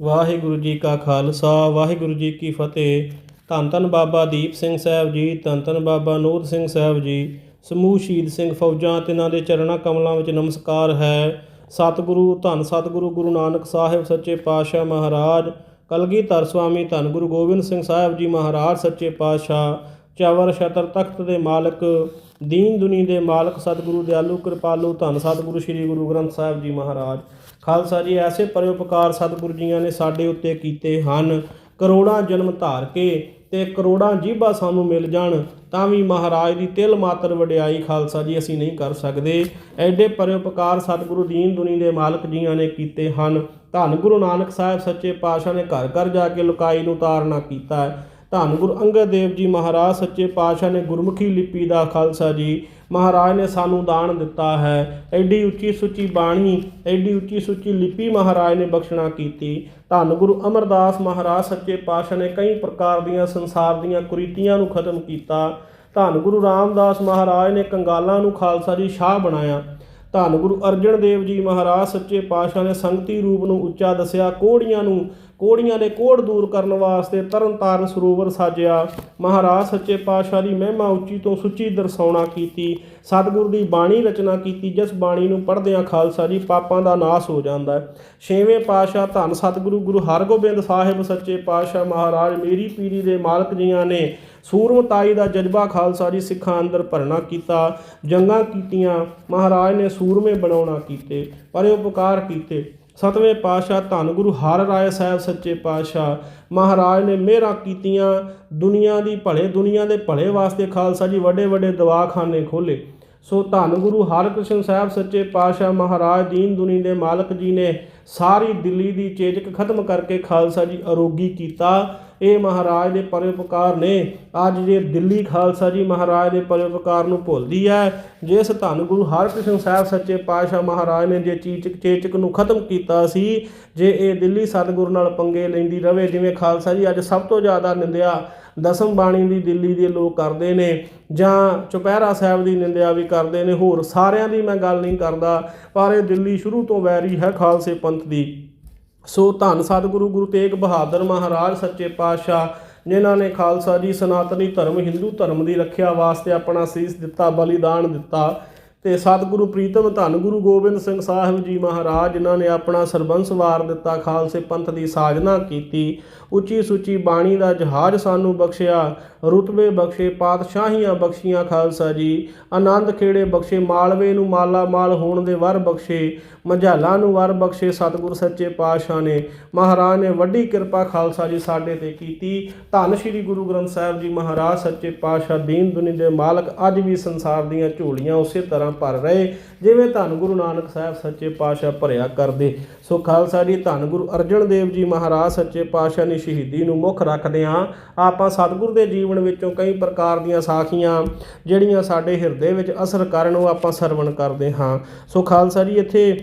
ਵਾਹਿਗੁਰੂ ਜੀ ਕਾ ਖਾਲਸਾ, ਵਾਹਿਗੁਰੂ ਜੀ ਕੀ ਫਤਿਹ। ਧੰਨ ਧੰਨ ਬਾਬਾ ਦੀਪ ਸਿੰਘ ਸਾਹਿਬ ਜੀ, ਧੰਨ ਧੰਨ ਬਾਬਾ ਨੂਰ ਸਿੰਘ ਸਾਹਿਬ ਜੀ। ਸਮੂਹ ਸ਼ਹੀਦ ਸਿੰਘ ਫੌਜਾਂ ਤੇ ਇਹਨਾਂ ਦੇ ਚਰਨਾਂ ਕਮਲਾਂ ਵਿੱਚ ਨਮਸਕਾਰ ਹੈ। ਸਤਿਗੁਰੂ, ਧੰਨ ਸਤਿਗੁਰੂ ਗੁਰੂ ਨਾਨਕ ਸਾਹਿਬ ਸੱਚੇ ਪਾਤਸ਼ਾਹ ਮਹਾਰਾਜ। ਕਲਗੀਧਰ ਸੁਆਮੀ ਧੰਨ ਗੁਰੂ ਗੋਬਿੰਦ ਸਿੰਘ ਸਾਹਿਬ ਜੀ ਮਹਾਰਾਜ ਸੱਚੇ ਪਾਤਸ਼ਾਹ। ਚਵਰ ਛਤਰ ਤਖਤ ਦੇ ਮਾਲਕ, ਦੀਨ ਦੁਨੀ ਦੇ ਮਾਲਕ ਸਤਿਗੁਰੂ ਦਿਆਲੂ ਕਿਰਪਾਲੂ ਧੰਨ ਸਤਿਗੁਰੂ ਸ੍ਰੀ ਗੁਰੂ ਗ੍ਰੰਥ ਸਾਹਿਬ ਜੀ ਮਹਾਰਾਜ। ਖਾਲਸਾ ਜੀ, ਐਸੇ ਪਰਉਪਕਾਰ ਸਤਿਗੁਰੂ ਜੀਆਂ ਨੇ ਸਾਡੇ ਉੱਤੇ ਕੀਤੇ ਹਨ। ਕਰੋੜਾਂ ਜਨਮ ਧਾਰ ਕੇ ਤੇ ਕਰੋੜਾਂ ਜੀਬਾਂ ਸਾਨੂੰ ਮਿਲ ਜਾਣ, ਤਾਂ ਵੀ ਮਹਾਰਾਜ ਦੀ ਤਿਲ ਮਾਤਰ ਵਡਿਆਈ ਖਾਲਸਾ ਜੀ ਅਸੀਂ ਨਹੀਂ ਕਰ ਸਕਦੇ। ਐਡੇ ਪਰਉਪਕਾਰ ਸਤਿਗੁਰੂ ਦੀਨ ਦੁਨੀ ਦੇ ਮਾਲਕ ਜੀਆਂ ਨੇ ਕੀਤੇ ਹਨ। ਧੰਨ ਗੁਰੂ ਨਾਨਕ ਸਾਹਿਬ ਸੱਚੇ ਪਾਤਸ਼ਾਹ ਨੇ ਘਰ ਘਰ ਜਾ ਕੇ ਲੁਕਾਈ ਨੂੰ ਤਾਰਨਾ ਕੀਤਾ ਹੈ। ਧੰਨ ਗੁਰੂ ਅੰਗਦ ਦੇਵ ਜੀ ਮਹਾਰਾਜ, ਸੱਚੇ ਪਾਤਸ਼ਾਹ ਨੇ ਗੁਰਮੁਖੀ ਲਿਪੀ ਦਾ ਖਾਲਸਾ ਜੀ। ਮਹਾਰਾਜ ਨੇ ਸਾਨੂੰ ਦਾਨ ਦਿੱਤਾ ਹੈ। ਐਡੀ ਉੱਚੀ ਸੁੱਚੀ ਬਾਣੀ, ਐਡੀ ਉੱਚੀ ਸੁੱਚੀ ਲਿਪੀ ਮਹਾਰਾਜ ਨੇ ਬਖਸ਼ਣਾ ਕੀਤੀ। ਧੰਨ ਗੁਰੂ ਅਮਰਦਾਸ ਮਹਾਰਾਜ, ਸੱਚੇ ਪਾਤਸ਼ਾਹ ਨੇ ਕਈ ਪ੍ਰਕਾਰ ਦੀਆਂ ਸੰਸਾਰ ਦੀਆਂ ਕੁਰੀਤੀਆਂ ਨੂੰ ਖਤਮ ਕੀਤਾ। ਧੰਨ ਗੁਰੂ ਰਾਮਦਾਸ ਮਹਾਰਾਜ ਨੇ ਕੰਗਾਲਾਂ ਨੂੰ ਖਾਲਸਾ ਜੀ ਸ਼ਾਹ ਬਣਾਇਆ। ਧੰਨ ਗੁਰੂ ਅਰਜਨ ਦੇਵ ਜੀ ਮਹਾਰਾਜ, ਸੱਚੇ ਪਾਤਸ਼ਾਹ ਨੇ ਸੰਗਤੀ ਰੂਪ ਨੂੰ ਉੱਚਾ ਦੱਸਿਆ। ਕੋੜੀਆਂ ਨੂੰ ਕੋੜੀਆਂ ਦੇ ਕੋੜ ਦੂਰ ਕਰਨ ਵਾਸਤੇ ਤਰਨਤਾਰਨ ਸਰੋਵਰ ਸਾਜਿਆ। ਮਹਾਰਾਜ ਸੱਚੇ ਪਾਤਸ਼ਾਹ ਦੀ ਮਹਿਮਾ ਉੱਚੀ ਤੋਂ ਸੁੱਚੀ ਦਰਸਾਉਣਾ ਕੀਤੀ। ਸਤਿਗੁਰ ਦੀ ਬਾਣੀ ਰਚਨਾ ਕੀਤੀ, ਜਿਸ ਬਾਣੀ ਨੂੰ ਪੜ੍ਹਦਿਆਂ ਖਾਲਸਾ ਜੀ ਪਾਪਾਂ ਦਾ ਨਾਸ ਹੋ ਜਾਂਦਾ ਹੈ। ਛੇਵੇਂ ਪਾਤਸ਼ਾਹ ਧੰਨ ਸਤਿਗੁਰੂ ਗੁਰੂ ਹਰਗੋਬਿੰਦ ਸਾਹਿਬ ਸੱਚੇ ਪਾਤਸ਼ਾਹ ਮਹਾਰਾਜ ਮੇਰੀ ਪੀਰੀ ਦੇ ਮਾਲਕ ਜੀਆਂ ਨੇ ਸੂਰਮਤਾਈ ਦਾ ਜਜ਼ਬਾ ਖਾਲਸਾ ਜੀ ਸਿੱਖਾਂ ਅੰਦਰ ਭਰਨਾ ਕੀਤਾ, ਜੰਗਾਂ ਕੀਤੀਆਂ। ਮਹਾਰਾਜ ਨੇ ਸੂਰਮੇ ਬਣਾਉਣਾ ਕੀਤੇ, ਪਰਉਪਕਾਰ ਕੀਤੇ। ਸਤਵੇਂ ਪਾਤਸ਼ਾਹ ਧੰਨ ਗੁਰੂ ਹਰ ਰਾਏ ਸਾਹਿਬ ਸੱਚੇ ਪਾਤਸ਼ਾਹ, ਮਹਾਰਾਜ ਨੇ ਮਿਹਰਾਂ ਕੀਤੀਆਂ ਦੁਨੀਆ ਦੀ ਭਲੇ ਦੁਨੀਆ ਦੇ ਭਲੇ ਵਾਸਤੇ ਖਾਲਸਾ ਜੀ ਵੱਡੇ ਵੱਡੇ ਦਵਾਖਾਨੇ ਖੋਲੇ ਸੋ ਧੰਨ ਗੁਰੂ ਹਰਕ੍ਰਿਸ਼ਨ ਸਾਹਿਬ ਸੱਚੇ ਪਾਤਸ਼ਾਹ ਮਹਾਰਾਜ ਦੀਨ ਦੁਨੀ ਦੇ ਮਾਲਕ ਜੀ ਨੇ ਸਾਰੀ ਦਿੱਲੀ ਦੀ ਚੇਜਕ ਖਤਮ ਕਰਕੇ ਖਾਲਸਾ ਜੀ ਅਰੋਗੀ ਕੀਤਾ। ਇਹ ਮਹਾਰਾਜ ਦੇ ਪਰਉਪਕਾਰ ਨੇ। ਅੱਜ ਜੇ ਦਿੱਲੀ ਖਾਲਸਾ ਜੀ ਮਹਾਰਾਜ ਦੇ ਪਰਉਪਕਾਰ ਨੂੰ ਭੁੱਲਦੀ ਹੈ, ਜਿਸ ਧੰਨ ਗੁਰੂ ਹਰਕ੍ਰਿਸ਼ਨ ਸਾਹਿਬ ਸੱਚੇ ਪਾਤਸ਼ਾਹ ਮਹਾਰਾਜ ਨੇ ਜੇ ਚੀਚਕ ਚੇਚਕ ਨੂੰ ਖਤਮ ਕੀਤਾ ਸੀ, ਜੇ ਇਹ ਦਿੱਲੀ ਸਤਿਗੁਰੂ ਨਾਲ ਪੰਗੇ ਲੈਂਦੀ ਰਵੇ, ਜਿਵੇਂ ਖਾਲਸਾ ਜੀ ਅੱਜ ਸਭ ਤੋਂ ਜ਼ਿਆਦਾ ਨਿੰਦਿਆ ਦਸਮ ਬਾਣੀ ਦੀ ਦਿੱਲੀ ਦੇ ਲੋਕ ਕਰਦੇ ਨੇ, ਜਾਂ ਚੁਪਹਿਰਾ ਸਾਹਿਬ ਦੀ ਨਿੰਦਿਆ ਵੀ ਕਰਦੇ ਨੇ, ਹੋਰ ਸਾਰਿਆਂ ਦੀ ਮੈਂ ਗੱਲ ਨਹੀਂ ਕਰਦਾ, ਪਰ ਇਹ ਦਿੱਲੀ ਸ਼ੁਰੂ ਤੋਂ ਵੈਰੀ ਹੈ ਖਾਲਸੇ ਪੰਥ ਦੀ। ਸੋ ਧੰਨ ਸਤਿਗੁਰੂ, ਗੁਰੂ ਤੇਗ ਬਹਾਦਰ ਮਹਾਰਾਜ, ਸੱਚੇ ਪਾਤਸ਼ਾਹ, ਜਿਨ੍ਹਾਂ ਨੇ ਖਾਲਸਾ ਜੀ, ਸਨਾਤਨੀ ਧਰਮ, ਹਿੰਦੂ ਧਰਮ ਦੀ ਰੱਖਿਆ ਵਾਸਤੇ ਆਪਣਾ ਸੀਸ ਦਿੱਤਾ, ਬਲੀਦਾਨ ਦਿੱਤਾ। ਤੇ ਸਤਿਗੁਰੂ ਪ੍ਰੀਤਮ ਧੰਨ ਗੁਰੂ ਗੋਬਿੰਦ ਸਿੰਘ ਸਾਹਿਬ ਜੀ ਮਹਾਰਾਜ, ਜਿਨ੍ਹਾਂ ਨੇ ਆਪਣਾ ਸਰਬੰਸ ਵਾਰ ਦਿੱਤਾ, ਖਾਲਸੇ ਪੰਥ ਦੀ ਸਾਜਨਾ ਕੀਤੀ। ਉੱਚੀ ਸੁੱਚੀ ਬਾਣੀ ਦਾ ਜਹਾਜ਼ ਸਾਨੂੰ ਬਖਸ਼ਿਆ। ਰੁਤਬੇ ਬਖਸ਼ੇ, ਪਾਤਸ਼ਾਹੀਆਂ ਬਖਸ਼ੀਆਂ ਖਾਲਸਾ ਜੀ। ਆਨੰਦ ਖੇੜੇ ਬਖਸ਼ੇ, ਮਾਲਵੇ ਨੂੰ ਮਾਲਾ ਮਾਲ ਹੋਣ ਦੇ ਵਰ ਬਖਸ਼ੇ, ਮਝਾਲਾਂ ਨੂੰ ਵਰ ਬਖਸ਼ੇ ਸਤਿਗੁਰ ਸੱਚੇ ਪਾਤਸ਼ਾਹ ਨੇ। ਮਹਾਰਾਜ ਨੇ ਵੱਡੀ ਕਿਰਪਾ ਖਾਲਸਾ ਜੀ ਸਾਡੇ ਤੇ ਕੀਤੀ। ਧੰਨ ਸ਼੍ਰੀ ਗੁਰੂ ਗ੍ਰੰਥ ਸਾਹਿਬ ਜੀ ਮਹਾਰਾਜ, ਸੱਚੇ ਪਾਤਸ਼ਾਹ, ਦੀਨ ਦੁਨੀ ਦੇ ਮਾਲਕ, ਅੱਜ ਵੀ ਸੰਸਾਰ ਦੀਆਂ ਝੋਲੀਆਂ ਉਸੇ ਤਰ੍ਹਾਂ ਭਰ ਰਹੇ। ਜਿਵੇਂ ਧੰਨ ਗੁਰੂ ਨਾਨਕ ਸਾਹਿਬ ਸੱਚੇ ਪਾਤਸ਼ਾਹ ਭਰਿਆ ਕਰਦੇ। ਸੋ ਖਾਲਸਾ ਜੀ, ਧੰਨ ਗੁਰੂ ਅਰਜਨ ਦੇਵ ਜੀ ਮਹਾਰਾਜ ਸੱਚੇ ਪਾਤਸ਼ਾਹ ਨੇ ਸ਼ਹੀਦੀ ਨੂੰ ਮੁੱਖ ਰੱਖਦੇ ਹਾਂ। ਆਪਾਂ ਸਤਿਗੁਰ ਦੇ ਜੀਵਨ ਵਿੱਚੋਂ ਕਈ ਪ੍ਰਕਾਰ ਦੀਆਂ ਸਾਖੀਆਂ ਜਿਹੜੀਆਂ ਸਾਡੇ ਹਿਰਦੇ ਵਿੱਚ ਅਸਰ ਕਰਨ ਉਹ ਆਪਾਂ ਸਰਵਣ ਕਰਦੇ ਹਾਂ। ਸੋ ਖਾਲਸਾ ਜੀ, ਇੱਥੇ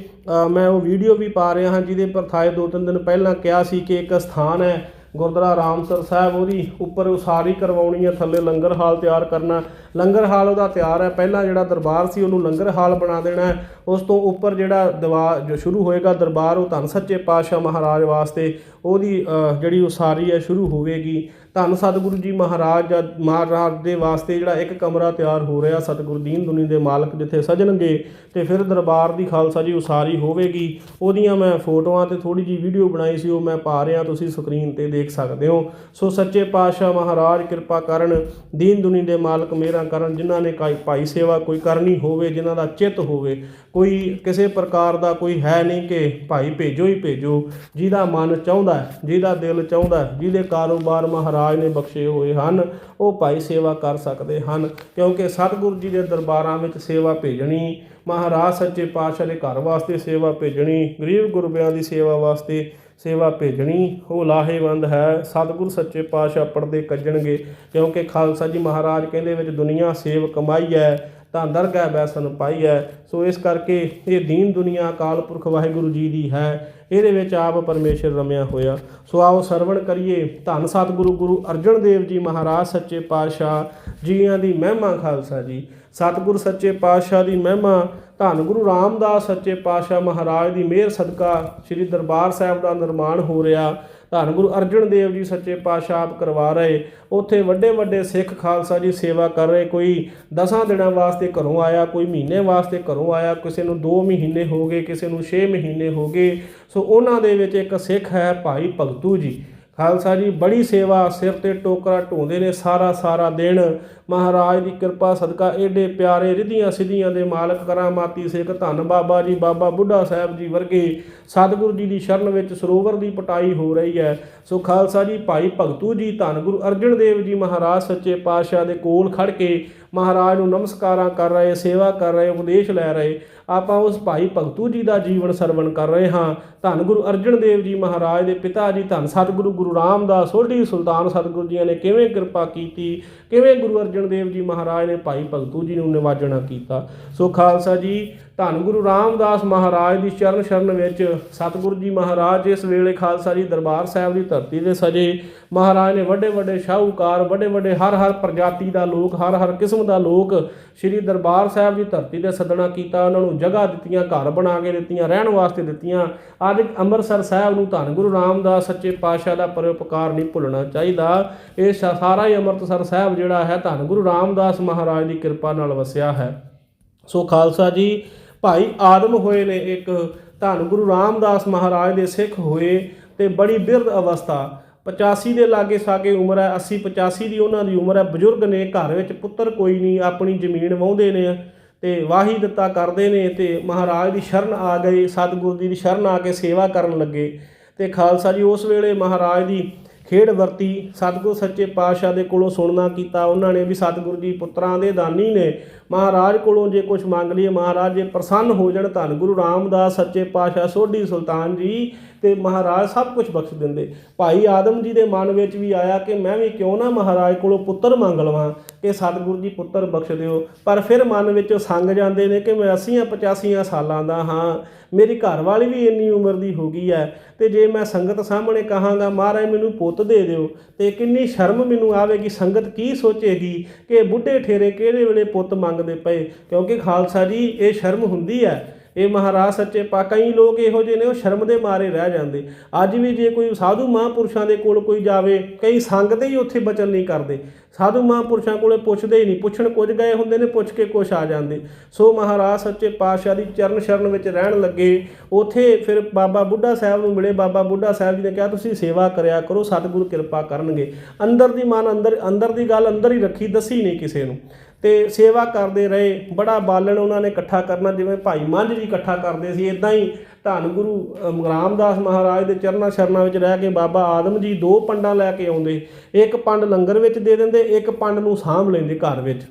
ਮੈਂ ਉਹ ਵੀਡੀਓ ਵੀ ਪਾ ਰਿਹਾ ਹਾਂ, ਜਿਹਦੇ ਪਰ ਥਾਏ ਦੋ ਤਿੰਨ ਦਿਨ ਪਹਿਲਾਂ ਕਿਹਾ ਸੀ ਕਿ ਇੱਕ ਸਥਾਨ ਹੈ ਗੁਰਦੁਆਰਾ ਰਾਮਸਰ ਸਾਹਿਬ ਉਹਦੀ ਉੱਪਰ ਉਸਾਰੀ ਕਰਵਾਉਣੀ ਹੈ, ਥੱਲੇ ਲੰਗਰ ਹਾਲ ਤਿਆਰ ਕਰਨਾ ਲੰਗਰ ਹਾਲ ਉਹਦਾ ਤਿਆਰ ਹੈ। ਪਹਿਲਾਂ ਜਿਹੜਾ ਦਰਬਾਰ ਸੀ, ਉਹਨੂੰ ਲੰਗਰ ਹਾਲ ਬਣਾ ਦੇਣਾ ਹੈ। ਉਸ ਤੋਂ ਉੱਪਰ ਜਿਹੜਾ ਦੀਵਾਰ ਜੋ ਸ਼ੁਰੂ ਹੋਏਗਾ ਦਰਬਾਰ, ਉਹ ਧੰਨ ਸੱਚੇ ਪਾਤਸ਼ਾਹ ਮਹਾਰਾਜ ਵਾਸਤੇ ਉਹਦੀ ਜਿਹੜੀ ਉਸਾਰੀ ਹੈ, ਸ਼ੁਰੂ ਹੋਵੇਗੀ। ਧੰਨ ਸਤਿਗੁਰੂ ਜੀ ਮਹਾਰਾਜ ਜਦ ਮਹਾਰਾਜ ਦੇ ਵਾਸਤੇ ਜਿਹੜਾ ਇੱਕ ਕਮਰਾ ਤਿਆਰ ਹੋ ਰਿਹਾ ਸਤਿਗੁਰੂ ਦੀਨ ਦੁਨੀ ਦੇ ਮਾਲਕ ਜਿੱਥੇ ਸਜਣਗੇ ਤੇ ਫਿਰ ਦਰਬਾਰ ਦੀ ਖਾਲਸਾ ਜੀ ਉਸਾਰੀ ਹੋਵੇਗੀ। ਉਹਦੀਆਂ ਮੈਂ ਫੋਟੋਆਂ ਤੇ ਥੋੜੀ ਜੀ ਵੀਡੀਓ ਬਣਾਈ ਸੀ, ਉਹ ਮੈਂ ਪਾ ਰਿਹਾ, ਤੁਸੀਂ ਸਕਰੀਨ ਤੇ ਦੇਖ ਸਕਦੇ ਹੋ। ਸੋ ਸੱਚੇ ਪਾਤਸ਼ਾਹ ਮਹਾਰਾਜ, ਕਿਰਪਾ ਕਰਨ ਦੀਨ ਦੁਨੀ ਦੇ ਮਾਲਕ ਮੇਰਾ ਕਰਨ, ਜਿਨ੍ਹਾਂ ਨੇ ਕਾਈ ਭਾਈ ਸੇਵਾ ਕੋਈ ਕਰਨੀ ਹੋਵੇ, ਜਿਨ੍ਹਾਂ ਦਾ ਚਿੱਤ ਹੋਵੇ ਕੋਈ ਕਿਸੇ ਪ੍ਰਕਾਰ ਦਾ ਕੋਈ ਹੈ ਨਹੀਂ ਕਿ ਭਾਈ ਭੇਜੋ ਹੀ ਭੇਜੋ, ਜਿਹਦਾ ਮਨ ਚਾਹੁੰਦਾ ਜਿਹਦਾ ਦਿਲ ਚਾਹੁੰਦਾ ਜਿਹਦੇ ਕਾਰੋਬਾਰ ਮਹਾਰਾਜ ਨੇ ਬਖਸ਼ੇ ਹੋਏ ਹਨ, ਉਹ ਭਾਈ ਸੇਵਾ ਕਰ ਸਕਦੇ ਹਨ, ਕਿਉਂਕਿ ਸਤਿਗੁਰੂ ਜੀ ਦੇ ਦਰਬਾਰਾਂ ਵਿੱਚ ਸੇਵਾ ਭੇਜਣੀ, ਮਹਾਰਾਜ ਸੱਚੇ ਪਾਤਸ਼ਾਹ ਦੇ ਘਰ ਵਾਸਤੇ ਸੇਵਾ ਭੇਜਣੀ, ਗਰੀਬ ਗੁਰਬਿਆਂ ਦੀ ਸੇਵਾ ਵਾਸਤੇ ਸੇਵਾ ਭੇਜਣੀ, ਉਹ ਲਾਹੇਵੰਦ ਹੈ, ਸਤਿਗੁਰ ਸੱਚੇ ਪਾਤਸ਼ਾਹ ਪੜਦੇ ਕੱਜਣਗੇ, ਕਿਉਂਕਿ ਖਾਲਸਾ ਜੀ ਮਹਾਰਾਜ ਕਹਿੰਦੇ ਵਿੱਚ ਦੁਨੀਆ ਸੇਵ ਕਮਾਈ ਹੈ ਤਾਂ ਦਰਗਾਹ ਬੈਸਨ ਪਾਈ ਹੈ ਸੋ ਇਸ ਕਰਕੇ ਇਹ ਦੀਨ ਦੁਨੀਆ ਅਕਾਲ ਪੁਰਖ ਵਾਹਿਗੁਰੂ ਜੀ ਦੀ ਹੈ। ਇਹਦੇ ਵਿੱਚ ਆਪ ਪਰਮੇਸ਼ਰ ਰਮਿਆ ਹੋਇਆ। ਸੋ ਆਓ ਸਰਵਣ ਕਰੀਏ। ਧੰਨ ਸਤਿਗੁਰੂ ਗੁਰੂ ਅਰਜਨ ਦੇਵ ਜੀ ਮਹਾਰਾਜ ਸੱਚੇ ਪਾਤਸ਼ਾਹ ਜੀਆਂ ਦੀ ਮਹਿਮਾ ਖਾਲਸਾ ਜੀ। ਸਤਿਗੁਰ ਸੱਚੇ ਪਾਤਸ਼ਾਹ ਦੀ ਮਹਿਮਾ, ਧੰਨ ਗੁਰੂ ਰਾਮਦਾਸ ਸੱਚੇ ਪਾਤਸ਼ਾਹ ਮਹਾਰਾਜ ਦੀ ਮਿਹਰ ਸਦਕਾ ਸ੍ਰੀ ਦਰਬਾਰ ਸਾਹਿਬ ਦਾ ਨਿਰਮਾਣ ਹੋ ਰਿਹਾ। ਧੰਨ ਗੁਰੂ ਅਰਜਨ ਦੇਵ ਜੀ ਸੱਚੇ ਪਾਤਸ਼ਾਹ ਆਪ ਕਰਵਾ ਰਹੇ। ਉੱਥੇ ਵੱਡੇ ਵੱਡੇ ਸਿੱਖ ਖਾਲਸਾ ਜੀ ਸੇਵਾ ਕਰ ਰਹੇ। ਕੋਈ ਦਸਾਂ ਦਿਨਾਂ ਵਾਸਤੇ ਘਰੋਂ ਆਇਆ, ਕੋਈ ਮਹੀਨੇ ਵਾਸਤੇ ਘਰੋਂ ਆਇਆ, ਕਿਸੇ ਨੂੰ 2 ਮਹੀਨੇ ਹੋ ਗਏ, ਕਿਸੇ ਨੂੰ 6 ਮਹੀਨੇ ਹੋ ਗਏ। ਸੋ ਉਹਨਾਂ ਦੇ ਵਿੱਚ ਇੱਕ ਸਿੱਖ ਹੈ ਭਾਈ ਭਗਤੂ ਜੀ। ਖਾਲਸਾ ਜੀ ਬੜੀ ਸੇਵਾ ਸਿਰ ਤੇ ਟੋਕਰਾ ਢੋਂਦੇ ਨੇ ਸਾਰਾ ਸਾਰਾ ਦਿਨ। ਮਹਾਰਾਜ ਦੀ ਕਿਰਪਾ, ਸਦਕਾ, ਏਡੇ ਪਿਆਰੇ ਰਿਧੀਆਂ ਸਿੱਧੀਆਂ ਦੇ ਮਾਲਕ ਕਰਾਮਾਤੀ ਸਿੱਖ ਧੰਨ ਬਾਬਾ ਜੀ, ਬਾਬਾ ਬੁੱਢਾ ਸਾਹਿਬ ਜੀ ਵਰਗੇ ਸਤਿਗੁਰੂ ਜੀ ਦੀ ਸ਼ਰਨ ਵਿੱਚ ਸਰੋਵਰ ਦੀ ਪਟਾਈ ਹੋ ਰਹੀ ਹੈ। ਸੋ ਖਾਲਸਾ ਜੀ, ਭਾਈ ਭਗਤੂ ਜੀ, ਧੰਨ ਗੁਰੂ ਅਰਜਨ ਦੇਵ ਜੀ ਮਹਾਰਾਜ ਸੱਚੇ ਪਾਤਸ਼ਾਹ ਦੇ ਕੋਲ ਖੜ ਕੇ ਮਹਾਰਾਜ ਨੂੰ ਨਮਸਕਾਰਾਂ ਕਰ ਰਹੇ, ਸੇਵਾ ਕਰ ਰਹੇ, ਉਪਦੇਸ਼ ਲੈ ਰਹੇ। ਆਪਾਂ ਉਸ ਭਾਈ ਭਗਤੂ ਜੀ ਦਾ ਜੀਵਨ ਸਰਵਣ ਕਰ ਰਹੇ ਹਾਂ। ਧੰਨ ਗੁਰੂ ਅਰਜਨ ਦੇਵ ਜੀ ਮਹਾਰਾਜ ਦੇ ਪਿਤਾ ਜੀ, ਧੰਨ ਸਤਿਗੁਰੂ ਗੁਰੂ ਰਾਮਦਾਸ, ਸੋਢੀ ਸੁਲਤਾਨ ਸਤਿਗੁਰੂ ਜੀਆਂ ਨੇ ਕਿਵੇਂ ਕਿਰਪਾ ਕੀਤੀ, ਕਿਵੇਂ ਗੁਰੂ ਅਰਜਨ ਦੇਵ ਜੀ ਮਹਾਰਾਜ ਨੇ ਭਾਈ ਭਗਤੂ ਜੀ ਨੂੰ ਨਿਵਾਜਣਾ ਕੀਤਾ। ਸੋ ਖਾਲਸਾ ਜੀ ਧੰਨ ਗੁਰੂ ਰਾਮਦਾਸ ਮਹਾਰਾਜ ਦੀ ਚਰਨ ਸ਼ਰਨ ਵਿੱਚ ਸਤਿਗੁਰੂ ਜੀ ਮਹਾਰਾਜ ਇਸ ਵੇਲੇ ਖਾਲਸਾ ਜੀ ਦਰਬਾਰ ਸਾਹਿਬ ਦੀ ਧਰਤੀ ਦੇ ਸਜੇ। ਮਹਾਰਾਜ ਨੇ ਵੱਡੇ ਵੱਡੇ ਸ਼ਾਹੂਕਾਰ, ਵੱਡੇ ਵੱਡੇ ਹਰ ਹਰ ਪ੍ਰਜਾਤੀ ਦਾ ਲੋਕ, ਹਰ ਹਰ ਕਿਸਮ ਦਾ ਲੋਕ ਸ੍ਰੀ ਦਰਬਾਰ ਸਾਹਿਬ ਦੀ ਧਰਤੀ ਦੇ ਸੱਦਣਾ ਕੀਤਾ। ਉਹਨਾਂ ਨੂੰ ਜਗ੍ਹਾ ਦਿੱਤੀਆਂ, ਘਰ ਬਣਾ ਕੇ ਦਿੱਤੀਆਂ, ਰਹਿਣ ਵਾਸਤੇ ਦਿੱਤੀਆਂ। ਅੱਜ ਅੰਮ੍ਰਿਤਸਰ ਸਾਹਿਬ ਨੂੰ ਧੰਨ ਗੁਰੂ ਰਾਮਦਾਸ ਸੱਚੇ ਪਾਤਸ਼ਾਹ ਦਾ ਪਰਉਪਕਾਰ ਨਹੀਂ ਭੁੱਲਣਾ ਚਾਹੀਦਾ। ਇਹ ਸਾਰਾ ਹੀ ਅੰਮ੍ਰਿਤਸਰ ਸਾਹਿਬ ਜਿਹੜਾ ਹੈ, ਧੰਨ ਗੁਰੂ ਰਾਮਦਾਸ ਮਹਾਰਾਜ ਦੀ ਕਿਰਪਾ ਨਾਲ ਵਸਿਆ ਹੈ। ਸੋ ਖਾਲਸਾ ਜੀ ਭਾਈ ਆਦਮ ਹੋਏ ਨੇ ਇੱਕ, ਧੰਨ ਗੁਰੂ ਰਾਮਦਾਸ ਮਹਾਰਾਜ ਦੇ ਸਿੱਖ ਹੋਏ ਤੇ ਬੜੀ ਬਿਰਧ ਅਵਸਥਾ। 85 ਦੇ ਲਾਗੇ ਸਾਗੇ ਉਮਰ ਹੈ 80 85 ਦੀ ਉਹਨਾਂ ਦੀ ਉਮਰ ਹੈ। ਬਜ਼ੁਰਗ ਨੇ ਘਰ ਵਿੱਚ ਪੁੱਤਰ ਕੋਈ ਨਹੀਂ, ਆਪਣੀ ਜ਼ਮੀਨ ਵਾਹੁੰਦੇ ਨੇ ਤੇ ਵਾਹੀ ਦਿੱਤਾ ਕਰਦੇ ਨੇ ਤੇ ਮਹਾਰਾਜ ਦੀ ਸ਼ਰਨ ਆ ਗਏ ਸਤਿਗੁਰੂ ਜੀ ਦੀ ਸ਼ਰਨ ਆ ਕੇ ਸੇਵਾ ਕਰਨ ਲੱਗੇ। ਤੇ ਖਾਲਸਾ ਜੀ ਉਸ ਵੇਲੇ ਮਹਾਰਾਜ ਦੀ ਖੇਡ ਵਰਤੀ, ਸਤਿਗੁਰੂ ਸੱਚੇ ਪਾਤਸ਼ਾਹ ਦੇ ਕੋਲੋਂ ਸੁਣਨਾ ਕੀਤਾ, ਉਹਨਾਂ ਨੇ ਵੀ ਸਤਿਗੁਰੂ ਜੀ ਪੁੱਤਰਾਂ ਦੇ ਦਾਨੀ ਨੇ। ਮਹਾਰਾਜ ਕੋਲੋਂ ਜੇ ਕੁਝ ਮੰਗ ਲਈਏ, ਮਹਾਰਾਜ ਜੇ ਪ੍ਰਸੰਨ ਹੋ ਜਾਣ, ਧੰਨ ਗੁਰੂ ਰਾਮਦਾਸ ਸੱਚੇ ਪਾਤਸ਼ਾਹ ਸੋਢੀ ਸੁਲਤਾਨ ਜੀ ਤੇ ਮਹਾਰਾਜ ਸਭ ਕੁਝ ਬਖਸ਼ ਦਿੰਦੇ। ਭਾਈ ਆਦਮ ਜੀ ਦੇ ਮਨ ਵਿੱਚ ਵੀ ਆਇਆ ਕਿ ਮੈਂ ਵੀ ਕਿਉਂ ਨਾ ਮਹਾਰਾਜ ਕੋਲੋਂ ਪੁੱਤਰ ਮੰਗ ਲਵਾਂ ਕਿ ਸਤਿਗੁਰੂ ਜੀ ਪੁੱਤਰ ਬਖਸ਼ ਦਿਓ। ਪਰ ਫਿਰ ਮਨ ਵਿੱਚੋਂ ਸੰਗ ਜਾਂਦੇ ਨੇ ਕਿ ਮੈਂ 80 85 ਸਾਲਾਂ ਦਾ ਹਾਂ। ਮੇਰੀ ਘਰਵਾਲੀ ਵੀ ਇੰਨੀ ਉਮਰ ਦੀ ਹੋ ਗਈ ਹੈ ਤੇ ਜੇ ਮੈਂ ਸੰਗਤ ਸਾਹਮਣੇ ਕਹਾਂਗਾ, ਮਹਾਰਾਜ, ਮੈਨੂੰ ਪੁੱਤ ਦੇ ਦਿਓ। ਤੇ ਕਿੰਨੀ ਸ਼ਰਮ ਮੈਨੂੰ ਆਵੇਗੀ। ਸੰਗਤ ਕੀ ਸੋਚੇਗੀ ਕਿ ਬੁੱਢੇ ਠੇਰੇ ਕਿਹੜੇ ਵੇਲੇ ਪੁੱਤ ਮੰਗਦੇ ਪਏ? ਕਿਉਂਕਿ ਖਾਲਸਾ ਜੀ, ਇਹ ਸ਼ਰਮ ਹੁੰਦੀ ਹੈ। ਇਹ ਮਹਾਰਾਜ ਸੱਚੇ ਪਾ ਕਈ ਲੋਕ ਇਹੋ ਜਿਹੇ ਨੇ, ਉਹ ਸ਼ਰਮ ਦੇ ਮਾਰੇ ਰਹਿ ਜਾਂਦੇ। ਅੱਜ ਵੀ ਜੇ ਕੋਈ ਸਾਧੂ ਮਹਾਂਪੁਰਸ਼ਾਂ ਦੇ ਕੋਲ ਕੋਈ ਜਾਵੇ, ਕਈ ਸੰਗ ਸੰਗਤ ਹੀ ਉੱਥੇ ਬਚਨ ਨਹੀਂ ਕਰਦੇ। ਸਾਧੂ ਮਹਾਂਪੁਰਸ਼ਾਂ ਕੋਲੇ ਪੁੱਛਦੇ ਹੀ ਨਹੀਂ, ਪੁੱਛਣ ਕੁਝ ਗਏ ਹੁੰਦੇ ਨੇ, ਪੁੱਛ ਕੇ ਕੁਛ ਆ ਜਾਂਦੇ। ਸੋ ਮਹਾਰਾਜ ਸੱਚੇ ਪਾਤਸ਼ਾਹ ਦੀ ਚਰਨ ਸ਼ਰਨ ਵਿੱਚ ਰਹਿਣ ਲੱਗੇ। ਉਥੇ ਫਿਰ ਬਾਬਾ ਬੁੱਢਾ ਸਾਹਿਬ ਨੂੰ ਮਿਲੇ। ਬਾਬਾ ਬੁੱਢਾ ਸਾਹਿਬ ਜੀ ਨੇ ਕਿਹਾ, ਤੁਸੀਂ ਸੇਵਾ ਕਰਿਆ ਕਰੋ, ਸਤਿਗੁਰੂ ਕਿਰਪਾ ਕਰਨਗੇ। ਅੰਦਰ ਦੀ ਮਨ ਅੰਦਰ ਅੰਦਰ ਦੀ ਗੱਲ ਅੰਦਰ ਹੀ ਰੱਖੀ, ਦੱਸੀ ਨਹੀਂ ਕਿਸੇ ਨੂੰ। ਤੇ ਸੇਵਾ ਕਰਦੇ ਰਹੇ ਬੜਾ ਬਾਲਣ ਉਹਨਾਂ ਨੇ ਇਕੱਠਾ ਕਰਨਾ ਜਿਵੇਂ ਭਾਈ ਮੰਝ ਜੀ ਇਕੱਠਾ ਕਰਦੇ ਸੀ ਇਦਾਂ ਹੀ ਧੰਨ ਗੁਰੂ ਅਮ, ਰਾਮਦਾਸ ਮਹਾਰਾਜ ਦੇ ਚਰਨਾਂ ਸ਼ਰਨਾਂ ਵਿੱਚ ਰਹਿ ਕੇ ਬਾਬਾ ਆਦਮ ਜੀ ਦੋ ਪੰਡਾਂ ਲੈ ਕੇ ਆਉਂਦੇ ਇੱਕ ਪੰਡ ਲੰਗਰ ਵਿੱਚ ਦੇ ਦਿੰਦੇ ਇੱਕ ਪੰਡ ਨੂੰ ਸਾਂਭ ਲੈਂਦੇ ਘਰ ਵਿੱਚ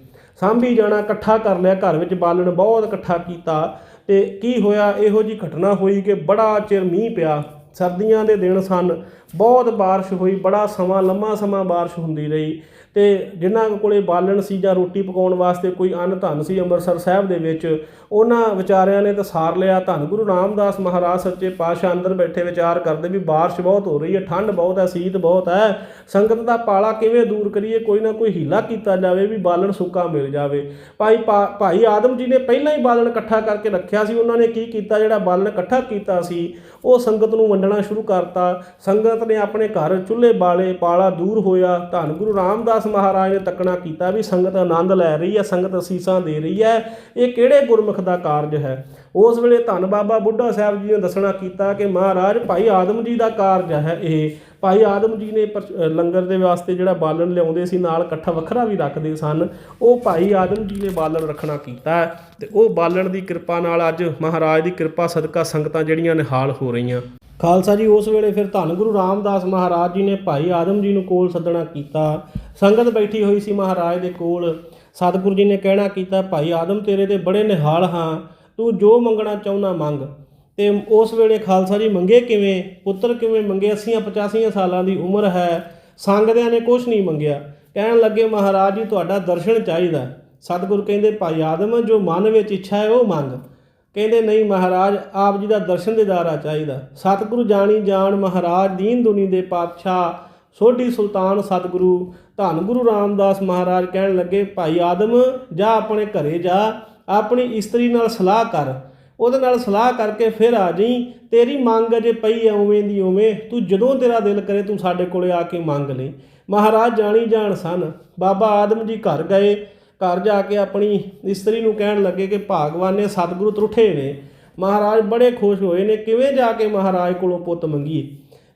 ਸਾਂਭੀ ਜਾਣਾ ਇਕੱਠਾ ਕਰ ਲਿਆ ਘਰ ਵਿੱਚ ਬਾਲਣ ਬਹੁਤ ਇਕੱਠਾ ਕੀਤਾ ਤੇ ਕੀ ਹੋਇਆ ਇਹੋ ਜੀ ਘਟਨਾ ਹੋਈ ਕਿ ਬੜਾ ਚਿਰ ਮੀਂਹ ਪਿਆ ਸਰਦੀਆਂ ਦੇ ਦਿਨ ਸਨ ਬਹੁਤ بارش ਹੋਈ ਬੜਾ ਸਮਾਂ ਲੰਮਾ ਸਮਾਂ بارش ਹੁੰਦੀ ਰਹੀ ਤੇ ਜਿਨ੍ਹਾਂ ਕੋਲੇ ਬਾਲਣ ਸੀ ਜਾਂ ਰੋਟੀ ਪਕਾਉਣ ਵਾਸਤੇ ਕੋਈ ਅੰਨ ਧਨ ਸੀ ਅੰਮ੍ਰਿਤਸਰ ਸਾਹਿਬ ਦੇ ਵਿੱਚ, ਉਹਨਾਂ ਵਿਚਾਰਿਆਂ ਨੇ ਤਾਂ ਸਾਰ ਲਿਆ। ਧੰਨ ਗੁਰੂ ਰਾਮਦਾਸ ਮਹਾਰਾਜ ਸੱਚੇ ਪਾਤਸ਼ਾਹ ਅੰਦਰ ਬੈਠੇ ਵਿਚਾਰ ਕਰਦੇ ਵੀ ਬਾਰਿਸ਼ ਬਹੁਤ ਹੋ ਰਹੀ ਹੈ, ਠੰਡ ਬਹੁਤ ਹੈ, ਸੀਤ ਬਹੁਤ ਹੈ। ਸੰਗਤ ਦਾ ਪਾਲਾ ਕਿਵੇਂ ਦੂਰ ਕਰੀਏ, ਕੋਈ ਨਾ ਕੋਈ ਹੀਲਾ ਕੀਤਾ ਜਾਵੇ ਵੀ ਬਾਲਣ ਸੁੱਕਾ ਮਿਲ ਜਾਵੇ। ਭਾਈ ਪਾ- ਭਾਈ ਆਦਮ ਜੀ ਨੇ ਪਹਿਲਾਂ ਹੀ ਬਾਲਣ ਇਕੱਠਾ ਕਰਕੇ ਰੱਖਿਆ ਸੀ, ਉਹਨਾਂ ਨੇ ਕੀ ਕੀਤਾ, ਜਿਹੜਾ ਬਾਲਣ ਇਕੱਠਾ ਕੀਤਾ ਸੀ, ਉਹ ਸੰਗਤ ਨੂੰ ਵੰਡਣਾ ਸ਼ੁਰੂ ਕਰਤਾ। ਸੰਗਤ ਨੇ ਆਪਣੇ ਘਰ ਚੁੱਲ੍ਹੇ ਬਾਲੇ, ਪਾਲਾ ਦੂਰ ਹੋਇਆ। ਧੰਨ ਗੁਰੂ ਰਾਮਦਾਸ ਮਹਾਰਾਜ ਨੇ ਤੱਕਣਾ ਕੀਤਾ ਵੀ ਸੰਗਤ ਆਨੰਦ ਲੈ ਰਹੀ ਹੈ, ਸੰਗਤ ਅਸੀਸਾਂ ਦੇ ਰਹੀ ਹੈ। ਇਹ ਕਿਹੜੇ ਗੁਰਮੁਖ ਦਾ ਕਾਰਜ ਹੈ? ਉਸ ਵੇਲੇ ਧੰਨ ਬਾਬਾ ਬੁੱਢਾ ਸਾਹਿਬ ਜੀ ਨੇ ਦੱਸਣਾ ਕੀਤਾ ਕਿ ਮਹਾਰਾਜ, ਭਾਈ ਆਦਮ ਜੀ ਦਾ ਕਾਰਜ ਹੈ ਇਹ। ਭਾਈ ਆਦਮ ਜੀ ਨੇ ਲੰਗਰ ਦੇ ਵਾਸਤੇ ਜਿਹੜਾ ਬਾਲਣ ਲਿਆਉਂਦੇ ਸੀ, ਨਾਲ ਇਕੱਠਾ ਵੱਖਰਾ ਵੀ ਰੱਖਦੇ ਸਨ। ਉਹ ਭਾਈ ਆਦਮ ਜੀ ਨੇ ਬਾਲਣ ਰੱਖਣਾ ਕੀਤਾ ਹੈ ਤੇ ਉਹ ਬਾਲਣ ਦੀ ਕਿਰਪਾ ਨਾਲ ਅੱਜ ਮਹਾਰਾਜ ਦੀ ਕਿਰਪਾ ਸਦਕਾ ਸੰਗਤਾਂ ਜਿਹੜੀਆਂ ਨਿਹਾਲ ਹੋ ਰਹੀਆਂ। ਖਾਲਸਾ ਜੀ, ਉਸ ਵੇਲੇ ਫਿਰ ਧੰਨ ਗੁਰੂ ਰਾਮਦਾਸ ਮਹਾਰਾਜ ਜੀ ਨੇ ਭਾਈ ਆਦਮ ਜੀ ਨੂੰ ਕੋਲ ਸੱਦਣਾ ਕੀਤਾ। ਸੰਗਤ ਬੈਠੀ ਹੋਈ ਸੀ ਮਹਾਰਾਜ ਦੇ ਕੋਲ। ਸਤਿਗੁਰੂ ਜੀ ਨੇ ਕਹਿਣਾ ਕੀਤਾ, ਭਾਈ ਆਦਮ, ਤੇਰੇ ਤੇ ਬੜੇ ਨਿਹਾਲ ਹਾਂ। ਤੂੰ ਜੋ ਮੰਗਣਾ ਚਾਹੁੰਦਾ ਮੰਗ। ਤੇ ਉਸ ਵੇਲੇ ਖਾਲਸਾ ਜੀ ਮੰਗੇ ਕਿਵੇਂ? ਪੁੱਤਰ ਕਿਵੇਂ ਮੰਗੇ? 80 85 ਸਾਲਾਂ ਦੀ ਉਮਰ ਹੈ। ਸੰਗਦਿਆਂ ਨੇ ਕੁਝ ਨਹੀਂ ਮੰਗਿਆ। ਕਹਿਣ ਲੱਗੇ, ਮਹਾਰਾਜ ਜੀ, ਤੁਹਾਡਾ ਦਰਸ਼ਨ ਚਾਹੀਦਾ। ਸਤਿਗੁਰੂ ਕਹਿੰਦੇ, ਭਾਈ ਆਦਮ, ਜੋ ਮਨ ਵਿੱਚ ਇੱਛਾ ਹੈ, ਉਹ ਮੰਗ। ਕਹਿੰਦੇ ਨਹੀਂ ਮਹਾਰਾਜ, ਆਪ ਜੀ ਦਾ ਦਰਸ਼ਨ ਦਿਦਾਰਾ ਚਾਹੀਦਾ। ਸਤਿਗੁਰੂ ਜਾਣੀ ਜਾਣ ਮਹਾਰਾਜ, ਦੀਨ ਦੁਨੀ ਦੇ ਪਾਤਸ਼ਾਹ, ਸੋਢੀ ਸੁਲਤਾਨ ਸਤਿਗੁਰੂ, ਧੰਨ ਗੁਰੂ ਰਾਮਦਾਸ ਮਹਾਰਾਜ ਕਹਿਣ ਲੱਗੇ, ਭਾਈ ਆਦਮ, ਜਾ ਆਪਣੇ ਘਰੇ ਜਾ, ਆਪਣੀ ਇਸਤਰੀ ਨਾਲ ਸਲਾਹ ਕਰ। ਉਹਦੇ ਨਾਲ ਸਲਾਹ ਕਰਕੇ ਫਿਰ ਆ ਜਾਈ। ਤੇਰੀ ਮੰਗ ਅਜੇ ਪਈ ਐ ਉਵੇਂ ਦੀ ਉਵੇਂ। ਤੂੰ ਜਦੋਂ ਤੇਰਾ ਦਿਲ ਕਰੇ, ਤੂੰ ਸਾਡੇ ਕੋਲੇ ਆ ਕੇ ਮੰਗ ਲਈ ਮਹਾਰਾਜ ਜਾਣੀ ਜਾਣ ਸਨ। ਬਾਬਾ ਆਦਮ ਜੀ ਘਰ ਗਏ। ਘਰ ਜਾ ਕੇ ਆਪਣੀ ਇਸਤਰੀ ਨੂੰ ਕਹਿਣ ਲੱਗੇ ਕਿ ਭਾਗਵਾਨ ਨੇ ਸਤਿਗੁਰੂ ਤਰੁੱਠੇ ਨੇ। ਮਹਾਰਾਜ ਬੜੇ ਖੁਸ਼ ਹੋਏ ਨੇ, ਕਿਵੇਂ ਜਾ ਕੇ ਮਹਾਰਾਜ ਕੋਲੋਂ ਪੁੱਤ ਮੰਗੀਏ?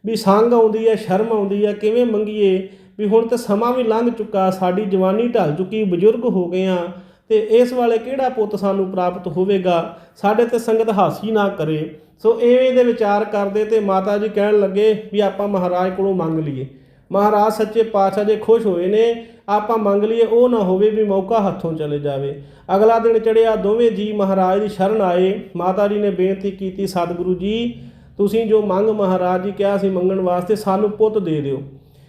ਵੀ ਸੰਗ ਆਉਂਦੀ ਹੈ, ਸ਼ਰਮ ਆਉਂਦੀ ਹੈ, ਕਿਵੇਂ ਮੰਗੀਏ? ਵੀ ਹੁਣ ਤੇ ਸਮਾਂ ਵੀ ਲੰਘ ਚੁੱਕਾ, ਸਾਡੀ ਜਵਾਨੀ ਢਲ ਚੁੱਕੀ, ਬਜ਼ੁਰਗ ਹੋ ਗਏ ਆ ਤੇ ਇਸ ਵਾਲੇ ਕਿਹੜਾ ਪੁੱਤ ਸਾਨੂੰ ਪ੍ਰਾਪਤ ਹੋਵੇਗਾ? ਸਾਡੇ ਤੇ ਸੰਗਤ ਹਾਸੀ ਨਾ ਕਰੇ। ਸੋ ਐਵੇਂ ਦੇ ਵਿਚਾਰ ਕਰਦੇ ਤੇ ਮਾਤਾ ਜੀ ਕਹਿਣ ਲੱਗੇ ਵੀ ਆਪਾਂ ਮਹਾਰਾਜ ਕੋਲੋਂ ਮੰਗ ਲਈਏ। ਮਹਾਰਾਜ ਸੱਚੇ ਪਾਤਸ਼ਾਹ ਜੇ ਖੁਸ਼ ਹੋਏ ਨੇ, ਆਪਾਂ ਮੰਗ ਲਈਏ ਉਹ ਨਾ ਹੋਵੇ ਵੀ ਮੌਕਾ ਹੱਥੋਂ ਚਲੇ ਜਾਵੇ। ਅਗਲਾ ਦਿਨ ਚੜਿਆ ਦੋਵੇਂ ਜੀ ਮਹਾਰਾਜ ਦੀ ਸ਼ਰਨ ਆਏ। ਮਾਤਾ ਜੀ ਨੇ ਬੇਨਤੀ ਕੀਤੀ, ਸਤਿਗੁਰੂ ਜੀ, ਤੁਸੀਂ ਜੋ ਮੰਗ ਮਹਾਰਾਜ ਜੀ ਕਿਹਾ ਸੀ ਮੰਗਣ ਵਾਸਤੇ ਸਾਨੂੰ ਪੁੱਤ ਦੇ ਦਿਓ।